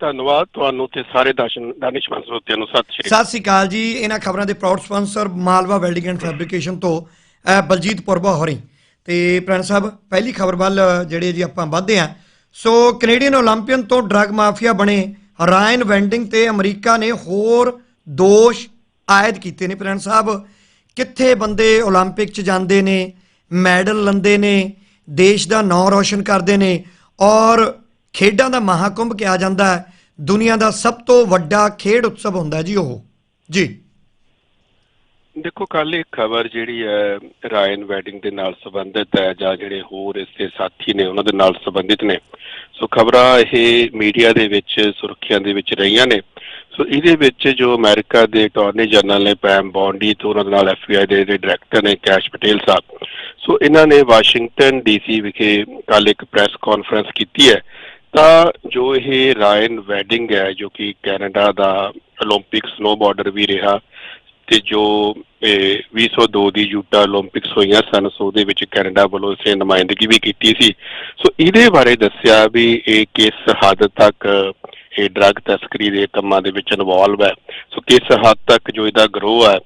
ਧੰਨਵਾਦ ਤੁਹਾਨੂੰ ਤੇ ਸਾਰੇ ਦਰਸ਼ਨ ਦਾਨਿਸ਼ਮੰਦ ਸਰੋਤਿਆਂ ਨੂੰ। ਸਤਿ ਸ਼੍ਰੀ ਅਕਾਲ। ਸਤਿ ਸ਼੍ਰੀ ਅਕਾਲ ਜੀ। ਇਹਨਾਂ ਖਬਰਾਂ ਦੇ proud sponsor Malwa welding and fabrication ਤੋਂ ਬਲਜੀਤ ਪੁਰਬਾ ਹੋਰੀ। ਤੇ ਪ੍ਰਣ ਸਾਹਿਬ, ਪਹਿਲੀ ਖਬਰ ਵੱਲ ਜਿਹੜੇ ਜੀ ਆਪਾਂ ਵਧਦੇ ਆ ਸੋ ਕੈਨੇਡੀਅਨ 올림픽ਨ ਤੋਂ ਡਰੱਗ ਮਾਫੀਆ ਬਣੇ ਰਾਇਨ ਵੈਂਡਿੰਗ ਤੇ ਅਮਰੀਕਾ ਨੇ ਹੋਰ ਦੋਸ਼ ਆਇਦ ਕੀਤੇ ਨੇ ਪ੍ਰਣ ਸਾਹਿਬ। ਕਿੱਥੇ ਬੰਦੇ 올림픽 'ਚ ਜਾਂਦੇ ਨੇ, ਮੈਡਲ ਲੰਦੇ ਨੇ, ਦੇਸ਼ ਦਾ ਨਾਂ ਰੌਸ਼ਨ ਕਰਦੇ ਨੇ ਔਰ ਖੇਡਾਂ ਦਾ ਮਹਾਕੁੰਭ ਕਿਹਾ ਜਾਂਦਾ ਹੈ। ਦੁਨੀਆ ਦਾ ਸਭ ਤੋਂ ਵੱਡਾ ਖੇਡ ਉਤਸਵ ਹੁੰਦਾ ਜੀ ਉਹ। ਜੀ। ਦੇਖੋ ਕੱਲ ਇੱਕ ਖਬਰ ਜਿਹੜੀ ਹੈ ਰਾਇਨ ਵੈਡਿੰਗ ਦੇ ਨਾਲ ਸੰਬੰਧਿਤ ਹੈ ਜਾਂ ਜਿਹੜੇ ਹੋਰ ਇਸਦੇ ਸਾਥੀ ਨੇ, ਉਹਨਾਂ ਦੇ ਨਾਲ ਸੰਬੰਧਿਤ ਨੇ। ਸੋ ਖਬਰਾਂ ਇਹ ਮੀਡੀਆ ਦੇ ਵਿੱਚ, ਸੁਰਖੀਆਂ ਦੇ ਵਿੱਚ ਰਹੀਆਂ ਨੇ। ਸੋ ਇਹਦੇ ਵਿੱਚ ਜੋ ਅਮਰੀਕਾ ਦੇ ਅਟਾਰਨੀ ਜਨਰਲ ਨੇ ਪੈਮ ਬੌਂਡੀ ਤੇ ਉਹਨਾਂ ਨਾਲ ਐਫਬੀਆਈ ਦੇ ਡਾਇਰੈਕਟਰ ਨੇ, ਕੈਸ਼ ਪਟੇਲ ਸਾਹਿਬ। ਸੋ ਇਹਨਾਂ ਨੇ ਵਾਸ਼ਿੰਗਟਨ ਡੀਸੀ ਵਿਖੇ ਕੱਲ ਇੱਕ ਪ੍ਰੈਸ ਕਾਨਫਰੰਸ ਕੀਤੀ ਹੈ। ਤਾਂ ਜੋ ਇਹ ਰਾਇਨ ਵੈਡਿੰਗ ਹੈ, ਜੋ ਕਿ ਕੈਨੇਡਾ ਦਾ 올림픽 ਸਨੋਬੋਰਡਰ ਵੀ ਰਿਹਾ ਤੇ ਜੋ 2002 ਦੀ ਯੂਟਾ 올림픽ਸ ਹੋਈਆਂ ਸਨ, ਸੋ ਦੇ ਵਿੱਚ ਕੈਨੇਡਾ ਵੱਲੋਂ ਇਸੇ ਨੁਮਾਇੰਦਗੀ ਵੀ ਕੀਤੀ ਸੀ। ਸੋ ਇਹਦੇ ਬਾਰੇ ਦੱਸਿਆ ਵੀ ਇਹ ਕਿਸ ਹੱਦ ਤੱਕ ਇਹ ਡਰੱਗ ਤਸਕਰੀ ਦੇ ਕੰਮਾਂ ਦੇ ਵਿੱਚ ਇਨਵੋਲਵ ਹੈ। ਸੋ ਕਿਸ ਹੱਦ ਤੱਕ ਜੋ ਇਹਦਾ ਗਰੋਹ ਹੈ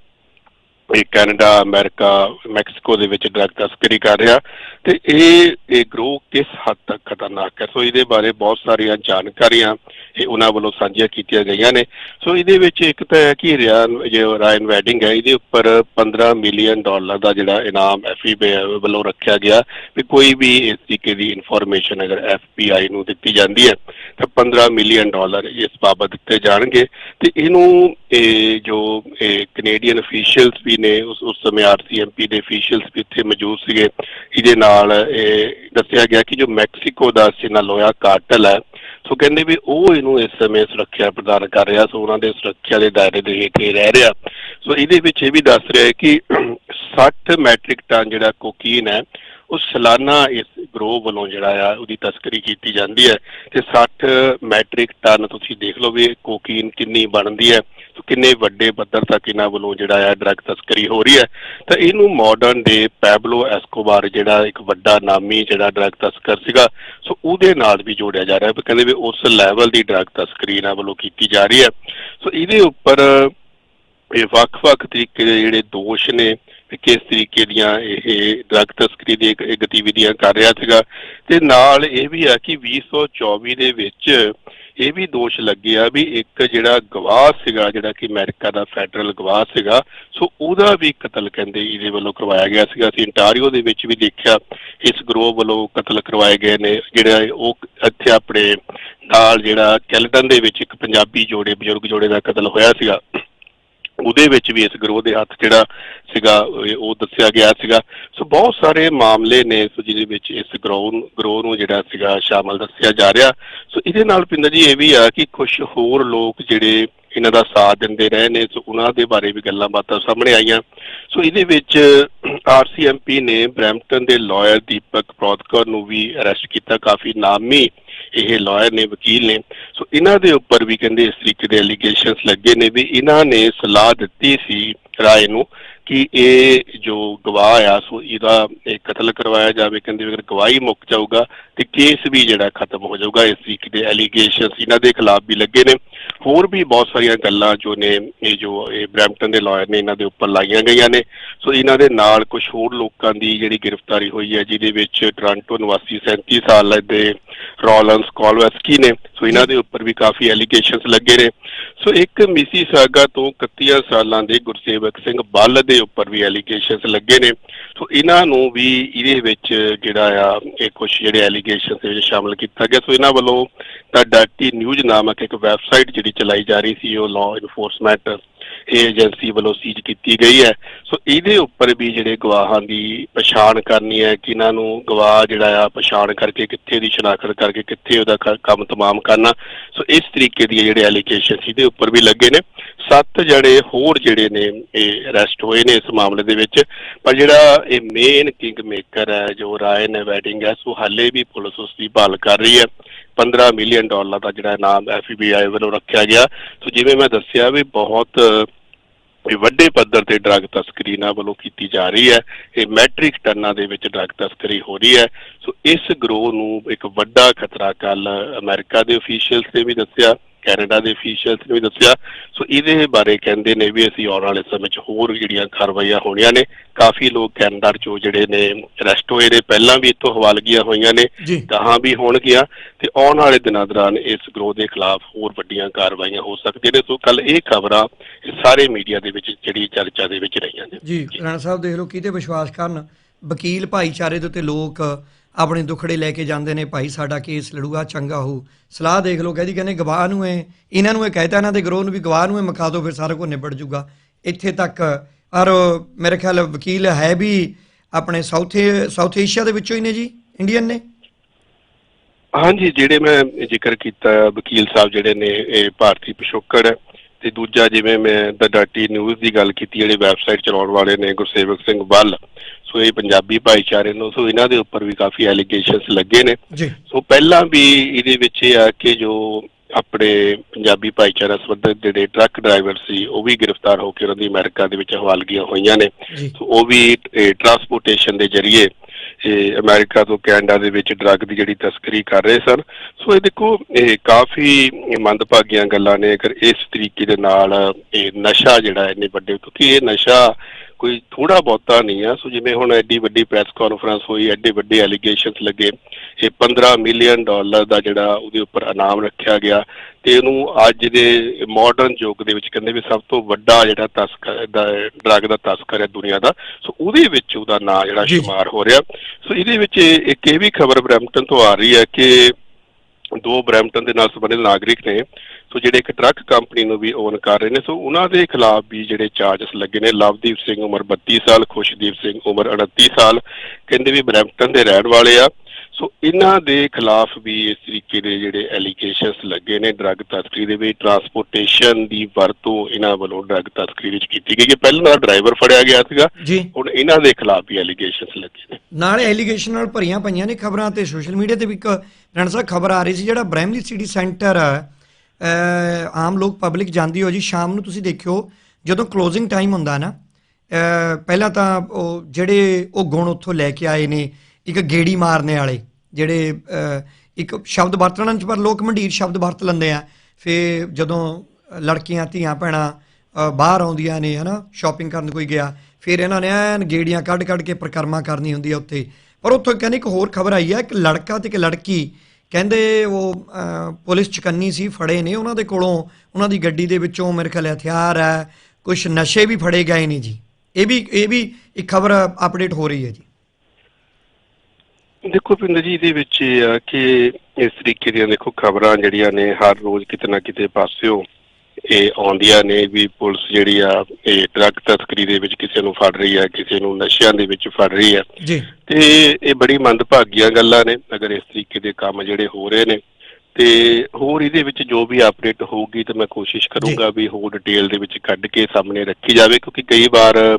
ਇਹ ਕੈਨੇਡਾ, ਅਮਰੀਕਾ, ਮੈਕਸੀਕੋ ਦੇ ਵਿੱਚ ਡਰੱਗ ਤਸਕਰੀ ਕਰ ਰਿਹਾ ਤੇ ਇਹ ਇਹ ਗਰੋਹ ਕਿਸ ਹੱਦ ਤੱਕ ਖਤਰਨਾਕ ਹੈ? ਸੋ ਇਹਦੇ ਬਾਰੇ ਬਹੁਤ ਸਾਰੀਆਂ ਜਾਣਕਾਰੀਆਂ ਇਹ ਉਹਨਾਂ ਵੱਲੋਂ ਸਾਂਝੀਆਂ ਕੀਤੀਆਂ ਗਈਆਂ ਨੇ। ਸੋ ਇਹਦੇ ਵਿੱਚ ਇੱਕ ਤਾਂ ਹੈ ਕਿ ਰਿਆਨ ਜੋ ਰਾਇਨ ਵੈਡਿੰਗ ਹੈ, ਇਹਦੇ ਉੱਪਰ 15 ਮਿਲੀਅਨ ਡਾਲਰ ਦਾ ਜਿਹੜਾ ਇਨਾਮ ਐਫਬੀਆਈ ਵੱਲੋਂ ਰੱਖਿਆ ਗਿਆ ਵੀ ਕੋਈ ਵੀ ਇਸ ਤਰੀਕੇ ਦੀ ਇਨਫੋਰਮੇਸ਼ਨ ਅਗਰ ਐਫਬੀਆਈ ਨੂੰ ਦਿੱਤੀ ਜਾਂਦੀ ਹੈ, ਤਾਂ 15 ਮਿਲੀਅਨ ਡਾਲਰ ਇਸ ਬਾਬਤ ਦਿੱਤੇ ਜਾਣਗੇ। ਤੇ ਇਹਨੂੰ ਇਹ ਜੋ ਇਹ ਕੈਨੇਡੀਅਨ ਅਫੀਸ਼ੀਅਲਸ ਵੀ ਨੇ, ਉਸ ਉਸ ਸਮੇਂ ਆਰਸੀਐਮਪੀ ਦੇ ਅਫੀਸ਼ੀਅਲਸ ਵੀ ਇੱਥੇ ਮੌਜੂਦ ਸੀਗੇ। ਇਹਦੇ ਨਾਲ ਇਹ ਦੱਸਿਆ ਗਿਆ ਕਿ ਜੋ ਮੈਕਸੀਕੋ ਦਾ ਸਿਨਾਲੋਇਆ ਕਾਰਟਲ ਹੈ, ਸੋ ਕਹਿੰਦੇ ਵੀ ਉਹ ਇਹਨੂੰ ਇਸ ਸਮੇਂ ਸੁਰੱਖਿਆ ਪ੍ਰਦਾਨ ਕਰ ਰਿਹਾ, ਸੋ ਉਹਨਾਂ ਦੇ ਸੁਰੱਖਿਆ ਦੇ ਦਾਇਰੇ ਦੇ ਹੇਠ ਹੀ ਰਹਿ ਰਿਹਾ। ਸੋ ਇਹਦੇ ਵਿੱਚ ਇਹ ਵੀ ਦੱਸ ਰਿਹਾ ਹੈ ਕਿ 60 ਮੈਟ੍ਰਿਕ ਟਨ ਜਿਹੜਾ ਕੋਕੀਨ ਹੈ, ਉਹ ਸਾਲਾਨਾ ਇਸ ਗਰੋਹ ਵੱਲੋਂ ਜਿਹੜਾ ਆ, ਉਹਦੀ ਤਸਕਰੀ ਕੀਤੀ ਜਾਂਦੀ ਹੈ। ਤੇ 60 ਮੈਟ੍ਰਿਕ ਟਨ ਤੁਸੀਂ ਦੇਖ ਲਓ ਵੀ ਕੋਕੀਨ ਕਿੰਨੀ ਬਣਦੀ ਹੈ। ਕਿੰਨੇ ਵੱਡੇ ਪੱਧਰ ਤੱਕ ਇਹਨਾਂ ਵੱਲੋਂ ਜਿਹੜਾ ਆ ਡਰੱਗ ਤਸਕਰੀ ਹੋ ਰਹੀ ਹੈ, ਤਾਂ ਇਹਨੂੰ ਮਾਡਰਨ ਦੇ ਪੈਬਲੋ ਐਸਕੋਬਾਰ ਜਿਹੜਾ ਇੱਕ ਵੱਡਾ ਨਾਮੀ ਜਿਹੜਾ ਡਰੱਗ ਤਸਕਰ ਸੀਗਾ, ਸੋ ਉਹਦੇ ਨਾਲ ਵੀ ਜੋੜਿਆ ਜਾ ਰਿਹਾ ਹੈ ਕਹਿੰਦੇ ਵੀ ਉਸ ਲੈਵਲ ਦੀ ਡਰੱਗ ਤਸਕਰੀ ਇਹਨਾਂ ਵੱਲੋਂ ਕੀਤੀ ਜਾ ਰਹੀ ਹੈ। ਸੋ ਇਹਦੇ ਉੱਪਰ ਇਹ ਵੱਖ-ਵੱਖ ਤਰੀਕੇ ਦੇ ਜਿਹੜੇ ਦੋਸ਼ ਨੇ ਕਿਸ ਤਰੀਕੇ ਦੀਆਂ ਇਹ ਡਰੱਗ ਤਸਕਰੀ ਦੀ ਗਤੀਵਿਧੀਆਂ ਕਰ ਰਿਹਾ ਸੀਗਾ, ਤੇ ਨਾਲ ਇਹ ਵੀ ਆ ਕਿ 2024 ਦੇ ਵਿੱਚ ਇਹ ਵੀ ਦੋਸ਼ ਲੱਗਿਆ ਵੀ ਇੱਕ ਜਿਹੜਾ ਗਵਾਹ ਸੀਗਾ, ਜਿਹੜਾ ਕਿ ਅਮਰੀਕਾ ਦਾ ਫੈਡਰਲ ਗਵਾਹ ਸੀਗਾ, ਸੋ ਉਹਦਾ ਵੀ ਕਤਲ ਕਹਿੰਦੇ ਇਹਦੇ ਵੱਲੋਂ ਕਰਵਾਇਆ ਗਿਆ ਸੀਗਾ। ਅਸੀਂ ਇੰਟਾਰੀਓ ਦੇ ਵਿੱਚ ਵੀ ਦੇਖਿਆ, ਇਸ ਗਰੋਹ ਵੱਲੋਂ ਕਤਲ ਕਰਵਾਏ ਗਏ ਨੇ। ਜਿਹੜਾ ਉਹ ਇੱਥੇ ਆਪਣੇ ਨਾਲ ਜਿਹੜਾ ਕੈਲਡਨ ਦੇ ਵਿੱਚ ਇੱਕ ਪੰਜਾਬੀ ਜੋੜੇ, ਬਜ਼ੁਰਗ ਜੋੜੇ ਦਾ ਕਤਲ ਹੋਇਆ ਸੀਗਾ। ਉਹਦੇ ਵਿੱਚ ਵੀ ਇਸ ਗਰੋਹ ਦੇ ਹੱਥ ਜਿਹੜਾ ਸੀਗਾ ਉਹ- ਦੱਸਿਆ ਗਿਆ ਸੀਗਾ। ਸੋ ਬਹੁਤ ਸਾਰੇ ਮਾਮਲੇ ਨੇ ਸੋ ਜਿਹਦੇ ਵਿੱਚ ਇਸ ਗਰੋਹ ਗਰੋਹ ਨੂੰ ਜਿਹੜਾ ਸੀਗਾ ਸ਼ਾਮਲ ਦੱਸਿਆ ਜਾ ਰਿਹਾ। ਸੋ ਇਹਦੇ ਨਾਲ ਪਿੰਦਰ ਜੀ ਇਹ ਵੀ ਆ ਕਿ ਕੁਝ ਹੋਰ ਲੋਕ ਜਿਹੜੇ ਇਹਨਾਂ ਦਾ ਸਾਥ ਦਿੰਦੇ ਰਹੇ ਨੇ, ਸੋ ਉਹਨਾਂ ਦੇ ਬਾਰੇ ਵੀ ਗੱਲਾਂ ਬਾਤਾਂ ਸਾਹਮਣੇ ਆਈਆਂ। ਸੋ ਇਹਦੇ ਵਿੱਚ ਆਰਸੀਐਮਪੀ ਨੇ ਬ੍ਰੈਂਪਟਨ ਦੇ ਲਾਇਰ ਦੀਪਕ ਪ੍ਰੋਦਕਰ ਨੂੰ ਵੀ ਅਰੈਸਟ ਕੀਤਾ। ਕਾਫੀ ਨਾਮੀ ਇਹ ਲਾਇਰ ਨੇ, ਵਕੀਲ ਨੇ। ਸੋ ਇਹਨਾਂ ਦੇ ਉੱਪਰ ਵੀ ਕਹਿੰਦੇ ਇਸ ਤਰੀਕੇ ਦੇ ਐਲੀਗੇਸ਼ਨਸ ਲੱਗੇ ਨੇ ਵੀ ਇਹਨਾਂ ਨੇ ਸਲਾਹ ਦਿੱਤੀ ਸੀ ਰਾਏ ਨੂੰ ਕਿ ਇਹ ਜੋ ਗਵਾਹ ਆ, ਸੋ ਇਹਦਾ ਇਹ ਕਤਲ ਕਰਵਾਇਆ ਜਾਵੇ। ਕਹਿੰਦੇ ਵੀ ਅਗਰ ਗਵਾਹੀ ਮੁੱਕ ਜਾਊਗਾ ਤੇ ਕੇਸ ਵੀ ਜਿਹੜਾ ਖਤਮ ਹੋ ਜਾਊਗਾ। ਇਸ ਤਰੀਕੇ ਦੇ ਐਲੀਗੇਸ਼ਨਸ ਇਹਨਾਂ ਦੇ ਖਿਲਾਫ ਵੀ ਲੱਗੇ ਨੇ। ਹੋਰ ਵੀ ਬਹੁਤ ਸਾਰੀਆਂ ਗੱਲਾਂ ਜੋ ਨੇ, ਇਹ ਜੋ ਇਹ ਬ੍ਰੈਂਪਟਨ ਦੇ ਲਾਇਰ ਨੇ ਇਹਨਾਂ ਦੇ ਉੱਪਰ ਲਾਈਆਂ ਗਈਆਂ ਨੇ। ਸੋ ਇਹਨਾਂ ਦੇ ਨਾਲ ਕੁਝ ਹੋਰ ਲੋਕਾਂ ਦੀ ਜਿਹੜੀ ਗ੍ਰਿਫਤਾਰੀ ਹੋਈ ਹੈ, ਜਿਹਦੇ ਵਿੱਚ ਟੋਰਾਂਟੋ ਨਿਵਾਸੀ 37 ਸਾਲ ਦੇ ਰੋਲੈਂਸ ਕੋਲਵੈਸਕੀ ਨੇ। ਸੋ ਇਹਨਾਂ ਦੇ ਉੱਪਰ ਵੀ ਕਾਫੀ ਐਲੀਗੇਸ਼ਨਸ ਲੱਗੇ ਨੇ। ਸੋ ਇੱਕ ਮਿਸੀ ਸਾਗਾ ਤੋਂ 31 ਸਾਲਾਂ ਦੇ ਗੁਰਸੇਵਕ ਸਿੰਘ ਬੱਲ ਦੇ ਉੱਪਰ ਵੀ ਐਲੀਗੇਸ਼ਨਸ ਲੱਗੇ ਨੇ। ਸੋ ਇਹਨਾਂ ਨੂੰ ਵੀ ਇਹਦੇ ਵਿੱਚ ਜਿਹੜਾ ਆ, ਇਹ ਕੁਝ ਜਿਹੜੇ ਐਲੀਗੇਸ਼ਨਸ ਦੇ ਵਿੱਚ ਸ਼ਾਮਲ ਕੀਤਾ ਗਿਆ। ਸੋ ਇਹਨਾਂ ਵੱਲੋਂ ਤਾਂ ਡਾਟੀ ਨਿਊਜ਼ ਨਾਮਕ ਇੱਕ ਵੈਬਸਾਈਟ ਜਿਹੜੀ ਚਲਾਈ ਜਾ ਰਹੀ ਸੀ, ਉਹ ਲਾਅ ਇਨਫੋਰਸਮੈਂਟ ਇਹ ਏਜੰਸੀ ਵੱਲੋਂ ਸੀਜ਼ ਕੀਤੀ ਗਈ ਹੈ। ਸੋ ਇਹਦੇ ਉੱਪਰ ਵੀ ਜਿਹੜੇ ਗਵਾਹਾਂ ਦੀ ਪਛਾਣ ਕਰਨੀ ਹੈ ਕਿ ਇਹਨਾਂ ਨੂੰ ਗਵਾਹ ਜਿਹੜਾ ਆ ਪਛਾਣ ਕਰਕੇ ਕਿੱਥੇ ਦੀ ਸ਼ਨਾਖਤ ਕਰਕੇ ਕਿੱਥੇ ਉਹਦਾ ਕੰਮ ਤਮਾਮ ਕਰਨਾ। ਸੋ ਇਸ ਤਰੀਕੇ ਦੀ ਜਿਹੜੇ ਐਲੀਗੇਸ਼ਨ ਇਹਦੇ ਉੱਪਰ ਵੀ ਲੱਗੇ ਨੇ। ਸੱਤ ਜਿਹੜੇ ਹੋਰ ਜਿਹੜੇ ਨੇ, ਇਹ ਅਰੈਸਟ ਹੋਏ ਨੇ ਇਸ ਮਾਮਲੇ ਦੇ ਵਿੱਚ। ਪਰ ਜਿਹੜਾ ਇਹ ਮੇਨ ਕਿੰਗ ਮੇਕਰ ਹੈ, ਜੋ ਰਾਇਨ ਵੈਡਿੰਗ ਹੈ, ਸੋ ਹਾਲੇ ਵੀ ਪੁਲਿਸ ਉਸ ਦੀ ਭਾਲ ਕਰ ਰਹੀ ਹੈ। 15 ਮਿਲੀਅਨ ਡਾਲਰ ਦਾ ਜਿਹੜਾ ਨਾਮ ਐਫਬੀਆਈ ਵੱਲੋਂ ਰੱਖਿਆ ਗਿਆ। ਸੋ ਜਿਵੇਂ ਮੈਂ ਦੱਸਿਆ ਵੀ ਬਹੁਤ, ਵੀ ਵੱਡੇ ਪੱਧਰ ਤੇ ਡਰੱਗ ਤਸਕਰੀ ਇਹਨਾਂ ਵੱਲੋਂ ਕੀਤੀ ਜਾ ਰਹੀ ਹੈ। ਇਹ ਮੈਟ੍ਰਿਕ ਟਨਾਂ ਦੇ ਵਿੱਚ ਡਰੱਗ ਤਸਕਰੀ ਹੋ ਰਹੀ ਹੈ। ਸੋ ਇਸ ਗਰੋਹ ਨੂੰ ਇੱਕ ਵੱਡਾ ਖਤਰਾ ਕੱਲ ਅਮਰੀਕਾ ਦੇ ਅਫੀਸ਼ੀਅਲਸ ਨੇ ਵੀ ਦੱਸਿਆ। ਕੈਨੇਡਾ ਦੇ ਅਫੀਸ਼ੀਅਲਸ ਨੇ ਵੀ ਦੱਸਿਆ। ਸੋ ਇਹਦੇ ਬਾਰੇ ਕਹਿੰਦੇ ਨੇ ਵੀ ਅਸੀਂ ਆਉਣ ਵਾਲੇ ਸਮੇਂ 'ਚ ਹੋਰ ਜਿਹੜੀਆਂ ਕਾਰਵਾਈਆਂ ਹੋਣੀਆਂ ਨੇ ਕਾਫੀ ਲੋਕ ਕੈਨੇਡਾ 'ਚੋਂ ਜਿਹੜੇ ਨੇ ਅਰੈਸਟ ਹੋਏ ਨੇ ਪਹਿਲਾਂ ਵੀ ਇੱਥੋਂ ਹਵਾਲਗੀਆਂ ਹੋਈਆਂ ਨੇ ਗਾਹਾਂ ਵੀ ਹੋਣਗੀਆਂ ਤੇ ਆਉਣ ਵਾਲੇ ਦਿਨਾਂ ਦੌਰਾਨ ਇਸ ਗਰੋਹ ਦੇ ਖਿਲਾਫ ਹੋਰ ਵੱਡੀਆਂ ਕਾਰਵਾਈਆਂ ਹੋ ਸਕਦੀਆਂ ਨੇ। ਸੋ ਕੱਲ ਇਹ ਖਬਰਾਂ ਸਾਰੇ ਮੀਡੀਆ ਦੇ ਵਿੱਚ ਜਿਹੜੀ ਚਰਚਾ ਦੇ ਵਿੱਚ ਰਹੀਆਂ ਨੇ। ਜੀ ਰਾਣਾ ਸਾਹਿਬ ਦੇਖ ਲਓ ਕਿਤੇ ਵਿਸ਼ਵਾਸ ਕਰਨ ਵਕੀਲ ਭਾਈਚਾਰੇ ਦੇ ਉੱਤੇ ਲੋਕ ਆਪਣੇ ਦੁਖੜੇ ਲੈ ਕੇ ਜਾਂਦੇ ਨੇ, ਭਾਈ ਸਾਡਾ ਕੇਸ ਲੜੂਗਾ, ਚੰਗਾ ਹੋ ਸਲਾਹ ਦੇਖ ਲਓ, ਕਹਿੰਦੀ, ਕਹਿੰਦੇ, ਗਵਾਹ ਨੂੰ ਇਹ, ਇਹਨਾਂ ਨੂੰ ਇਹ ਕਹਿਤਾ, ਇਹਨਾਂ ਦੇ ਗਰੋਹ ਨੂੰ ਵੀ ਗਵਾਹ ਨੂੰ ਇਹ ਮਕਾ ਦਿਓ ਫਿਰ ਸਾਰਾ ਕੁਝ ਨਿਬੜ ਜੂਗਾ। ਇੱਥੇ ਤੱਕ, ਔਰ ਮੇਰੇ ਖਿਆਲ ਵਕੀਲ ਹੈ ਵੀ ਆਪਣੇ ਸਾਊਥ ਸਾਊਥ ਏਸ਼ੀਆ ਦੇ ਵਿੱਚੋਂ ਹੀ ਨੇ ਜੀ, ਇੰਡੀਅਨ ਨੇ? ਹਾਂਜੀ, ਜਿਹੜੇ ਮੈਂ ਜ਼ਿਕਰ ਕੀਤਾ, ਵਕੀਲ ਸਾਹਿਬ ਜਿਹੜੇ ਨੇ, ਇਹ ਭਾਰਤੀ ਪਿਛੋਕੜ ਤੇ ਦੂਜਾ ਜਿਵੇਂ ਮੈਂ ਦ ਡਾਟੀ ਨਿਊਜ਼ ਦੀ ਗੱਲ ਕੀਤੀ, ਜਿਹੜੇ ਵੈਬਸਾਈਟ ਚਲਾਉਣ ਵਾਲੇ ਨੇ, ਗੁਰਸੇਵਕ ਸਿੰਘ ਬੱਲ ਸੋ ਇਹ ਪੰਜਾਬੀ ਭਾਈਚਾਰੇ ਨੂੰ ਸੋ ਇਹਨਾਂ ਦੇ ਉੱਪਰ ਵੀ ਕਾਫੀ ਐਲੀਗੇਸ਼ਨਸ ਲੱਗੇ ਨੇ। ਸੋ ਪਹਿਲਾਂ ਵੀ ਇਹਦੇ ਵਿੱਚ ਇਹ ਆ ਕਿ ਜੋ ਆਪਣੇ ਪੰਜਾਬੀ ਭਾਈਚਾਰਾ ਸੰਬੰਧਿਤ ਜਿਹੜੇ ਟਰੱਕ ਡਰਾਈਵਰ ਸੀ ਉਹ ਵੀ ਗ੍ਰਿਫਤਾਰ ਹੋ ਕੇ ਉਹਨਾਂ ਦੀ ਅਮਰੀਕਾ ਦੇ ਵਿੱਚ ਹਵਾਲਗੀਆਂ ਹੋਈਆਂ ਨੇ। ਸੋ ਉਹ ਵੀ ਟਰਾਂਸਪੋਰਟੇਸ਼ਨ ਦੇ ਜ਼ਰੀਏ ਇਹ ਅਮਰੀਕਾ ਤੋਂ ਕੈਨੇਡਾ ਦੇ ਵਿੱਚ ਡਰੱਗ ਦੀ ਜਿਹੜੀ ਤਸਕਰੀ ਕਰ ਰਹੇ ਸਨ। ਸੋ ਇਹ ਦੇਖੋ ਇਹ ਕਾਫੀ ਮੰਦਭਾਗੀਆਂ ਗੱਲਾਂ ਨੇ। ਅਗਰ ਇਸ ਤਰੀਕੇ ਦੇ ਨਾਲ ਇਹ ਨਸ਼ਾ ਜਿਹੜਾ ਇੰਨੇ ਵੱਡੇ ਕਿਉਂਕਿ ਇਹ ਨਸ਼ਾ ਕੋਈ ਥੋੜਾ ਬਹੁਤਾ ਨਹੀਂ ਆ। ਸੋ ਜਿਵੇਂ ਹੁਣ ਐਡੀ ਵੱਡੀ ਪ੍ਰੈਸ ਕਾਨਫਰੰਸ ਹੋਈ ਐਡੇ ਵੱਡੇ ਐਲੀਗੇਸ਼ਨਸ ਲੱਗੇ ਇਹ 15 ਮਿਲੀਅਨ ਡਾਲਰ ਦਾ ਜਿਹੜਾ ਉਹਦੇ ਉੱਪਰ ਇਨਾਮ ਰੱਖਿਆ ਗਿਆ ਤੇ ਇਹਨੂੰ ਅੱਜ ਦੇ ਮਾਡਰਨ ਯੁੱਗ ਦੇ ਵਿੱਚ ਕਹਿੰਦੇ ਵੀ ਸਭ ਤੋਂ ਵੱਡਾ ਜਿਹੜਾ ਤਸਕਰ ਦਾ ਡਰੱਗ ਦਾ ਤਸਕਰ ਹੈ ਦੁਨੀਆ ਦਾ। ਸੋ ਉਹਦੇ ਵਿੱਚ ਉਹਦਾ ਨਾਂ ਜਿਹੜਾ। ਸ਼ੁਮਾਰ ਹੋ ਰਿਹਾ। ਸੋ ਇਹਦੇ ਵਿੱਚ ਇੱਕ ਇਹ ਵੀ ਖਬਰ ਬਰੈਂਪਟਨ ਤੋਂ ਆ ਰਹੀ ਹੈ ਕਿ ਦੋ ਬਰੈਂਪਟਨ ਦੇ ਨਾਲ ਸੰਬੰਧਿਤ ਨਾਗਰਿਕ ਨੇ ਸੋ ਜਿਹੜੇ ਇੱਕ ਟਰੱਕ ਕੰਪਨੀ ਨੂੰ ਵੀ ਓਨ ਕਰ ਰਹੇ ਨੇ ਸੋ ਉਹਨਾਂ ਦੇ ਖਿਲਾਫ ਵੀ ਜਿਹੜੇ ਚਾਰਜਸ ਲੱਗੇ ਨੇ ਲਵਦੀਪ ਸਿੰਘ ਉਮਰ 32 ਸਾਲ ਖੁਸ਼ਦੀਪ ਸਿੰਘ ਉਮਰ 29 ਸਾਲ ਕਹਿੰਦੇ ਵੀ ਬਰੈਂਪਟਨ ਦੇ ਰਹਿਣ ਵਾਲੇ ਆ। ਸੋ ਇਹਨਾਂ ਦੇ ਖਿਲਾਫ ਵੀ ਇਸ ਤਰੀਕੇ ਦੇ ਜਿਹੜੇ ਐਲੀਗੇਸ਼ਨਸ ਲੱਗੇ ਨੇ ਡਰੱਗ ਤਸਕਰੀ ਦੇ ਵਿੱਚ ਟਰਾਂਸਪੋਰਟੇਸ਼ਨ ਦੀ ਵਰਤੋਂ ਇਹਨਾਂ ਵੱਲੋਂ ਡਰੱਗ ਤਸਕਰੀ ਵਿੱਚ ਕੀਤੀ ਗਈ ਹੈ ਪਹਿਲਾਂ ਨਾਲ ਡਰਾਈਵਰ ਫੜਿਆ ਗਿਆ ਸੀਗਾ ਹੁਣ ਇਹਨਾਂ ਦੇ ਖਿਲਾਫ ਵੀ ਐਲੀਗੇਸ਼ਨਸ ਲੱਗੇ ਨੇ। ਨਾਲ ਐਲੀਗੇਸ਼ਨ ਨਾਲ ਭਰੀਆਂ ਪਈਆਂ ਨੇ ਖਬਰਾਂ ਤੇ ਸੋਸ਼ਲ ਮੀਡੀਆ ਤੇ ਵੀ ਇੱਕ ਰਣ ਸਾਹਿਬ ਖਬਰ ਆ ਰਹੀ ਸੀ ਜਿਹੜਾ ਬ੍ਰੈਮਲੀ ਸਿਟੀ ਸੈਂਟਰ ਆਮ ਲੋਕ ਪਬਲਿਕ ਜਾਂਦੀ ਹੋ ਜੀ, ਸ਼ਾਮ ਨੂੰ ਤੁਸੀਂ ਦੇਖਿਓ, ਜਦੋਂ ਕਲੋਜ਼ਿੰਗ ਟਾਈਮ ਹੁੰਦਾ ਨਾ ਪਹਿਲਾਂ ਤਾਂ ਉਹ ਜਿਹੜੇ ਉਹ ਗੁਣ ਉੱਥੋਂ ਲੈ ਕੇ ਆਏ ਨੇ, ਇੱਕ ਗੇੜੀ ਮਾਰਨੇ ਵਾਲੇ, ਜਿਹੜੇ ਇੱਕ ਸ਼ਬਦ ਵਰਤਣ ਚ ਪਰ ਲੋਕ ਮੰਡੀਰ ਸ਼ਬਦ ਵਰਤ ਲੈਂਦੇ ਆ, ਫਿਰ ਜਦੋਂ ਲੜਕੀਆਂ, ਧੀਆਂ, ਭੈਣਾਂ ਬਾਹਰ ਆਉਂਦੀਆਂ ਨੇ, ਹਨਾ ਸ਼ਾਪਿੰਗ ਕਰਨ ਕੋਈ ਗਿਆ, ਫਿਰ ਇਹਨਾਂ ਨੇ ਐਨ ਗੇੜੀਆਂ ਕੱਢ ਕੱਢ ਕੇ ਪ੍ਰਕਰਮਾ ਕਰਨੀ ਹੁੰਦੀ ਹੈ ਉੱਥੇ, ਪਰ ਉੱਥੋਂ ਕਹਿੰਦੇ ਇੱਕ ਹੋਰ ਖਬਰ ਆਈ ਹੈ ਇੱਕ ਲੜਕਾ ਤੇ ਇੱਕ ਲੜਕੀ ਕਹਿੰਦੇ ਉਹ ਪੁਲਿਸ ਚਕੰਨੀ ਸੀ, ਫੜੇ ਨੇ। ਉਹਨਾਂ ਦੇ ਕੋਲੋਂ, ਉਹਨਾਂ ਦੀ ਗੱਡੀ ਦੇ ਵਿੱਚੋਂ ਮੇਰੇ ਖਿਆਲ ਹਥਿਆਰ ਹੈ ਕੁਝ ਨਸ਼ੇ ਵੀ ਫੜੇ ਗਏ ਨੇ ਜੀ। ਇਹ ਵੀ ਇਹ ਵੀ ਇੱਕ ਖਬਰ ਅਪਡੇਟ ਹੋ ਰਹੀ ਹੈ ਜੀ। ਦੇਖੋ ਪਿੰਦਰ ਜੀ, ਇਹਦੇ ਵਿੱਚ ਇਹ ਆ ਕਿ ਇਸ ਤਰੀਕੇ ਦੀਆਂ ਦੇਖੋ ਖਬਰਾਂ ਜਿਹੜੀਆਂ ਨੇ, ਹਰ ਰੋਜ਼ ਕਿਤੇ ਨਾ ਕਿਤੇ ਪਾਸਿਓ ਇਹ ਆਉਂਦੀਆਂ ਨੇ ਵੀ ਪੁਲਿਸ ਜਿਹੜੀ ਆ ਇਹ ਡਰੱਗ ਤਸਕਰੀ ਦੇ ਵਿੱਚ ਕਿਸੇ ਨੂੰ ਫੜ ਰਹੀ ਹੈ ਕਿਸੇ ਨੂੰ ਨਸ਼ਿਆਂ ਦੇ ਵਿੱਚ ਫੜ ਰਹੀ ਹੈ ਜੀ। ਤੇ ਇਹ ਬੜੀ ਮੰਦਭਾਗੀਆਂ ਗੱਲਾਂ ਨੇ ਅਗਰ ਇਸ ਤਰੀਕੇ ਦੇ ਕੰਮ ਜਿਹੜੇ ਹੋ ਰਹੇ ਨੇ। ਤੇ ਹੋਰ ਇਹਦੇ ਵਿੱਚ ਜੋ ਵੀ ਅਪਡੇਟ ਹੋਊਗੀ ਤਾਂ ਮੈਂ ਕੋਸ਼ਿਸ਼ ਕਰੂੰਗਾ ਵੀ ਹੋਰ ਡਿਟੇਲ ਦੇ ਵਿੱਚ ਕੱਢ ਕੇ ਸਾਹਮਣੇ ਰੱਖੀ ਜਾਵੇ ਕਿਉਂਕਿ ਕਈ ਵਾਰ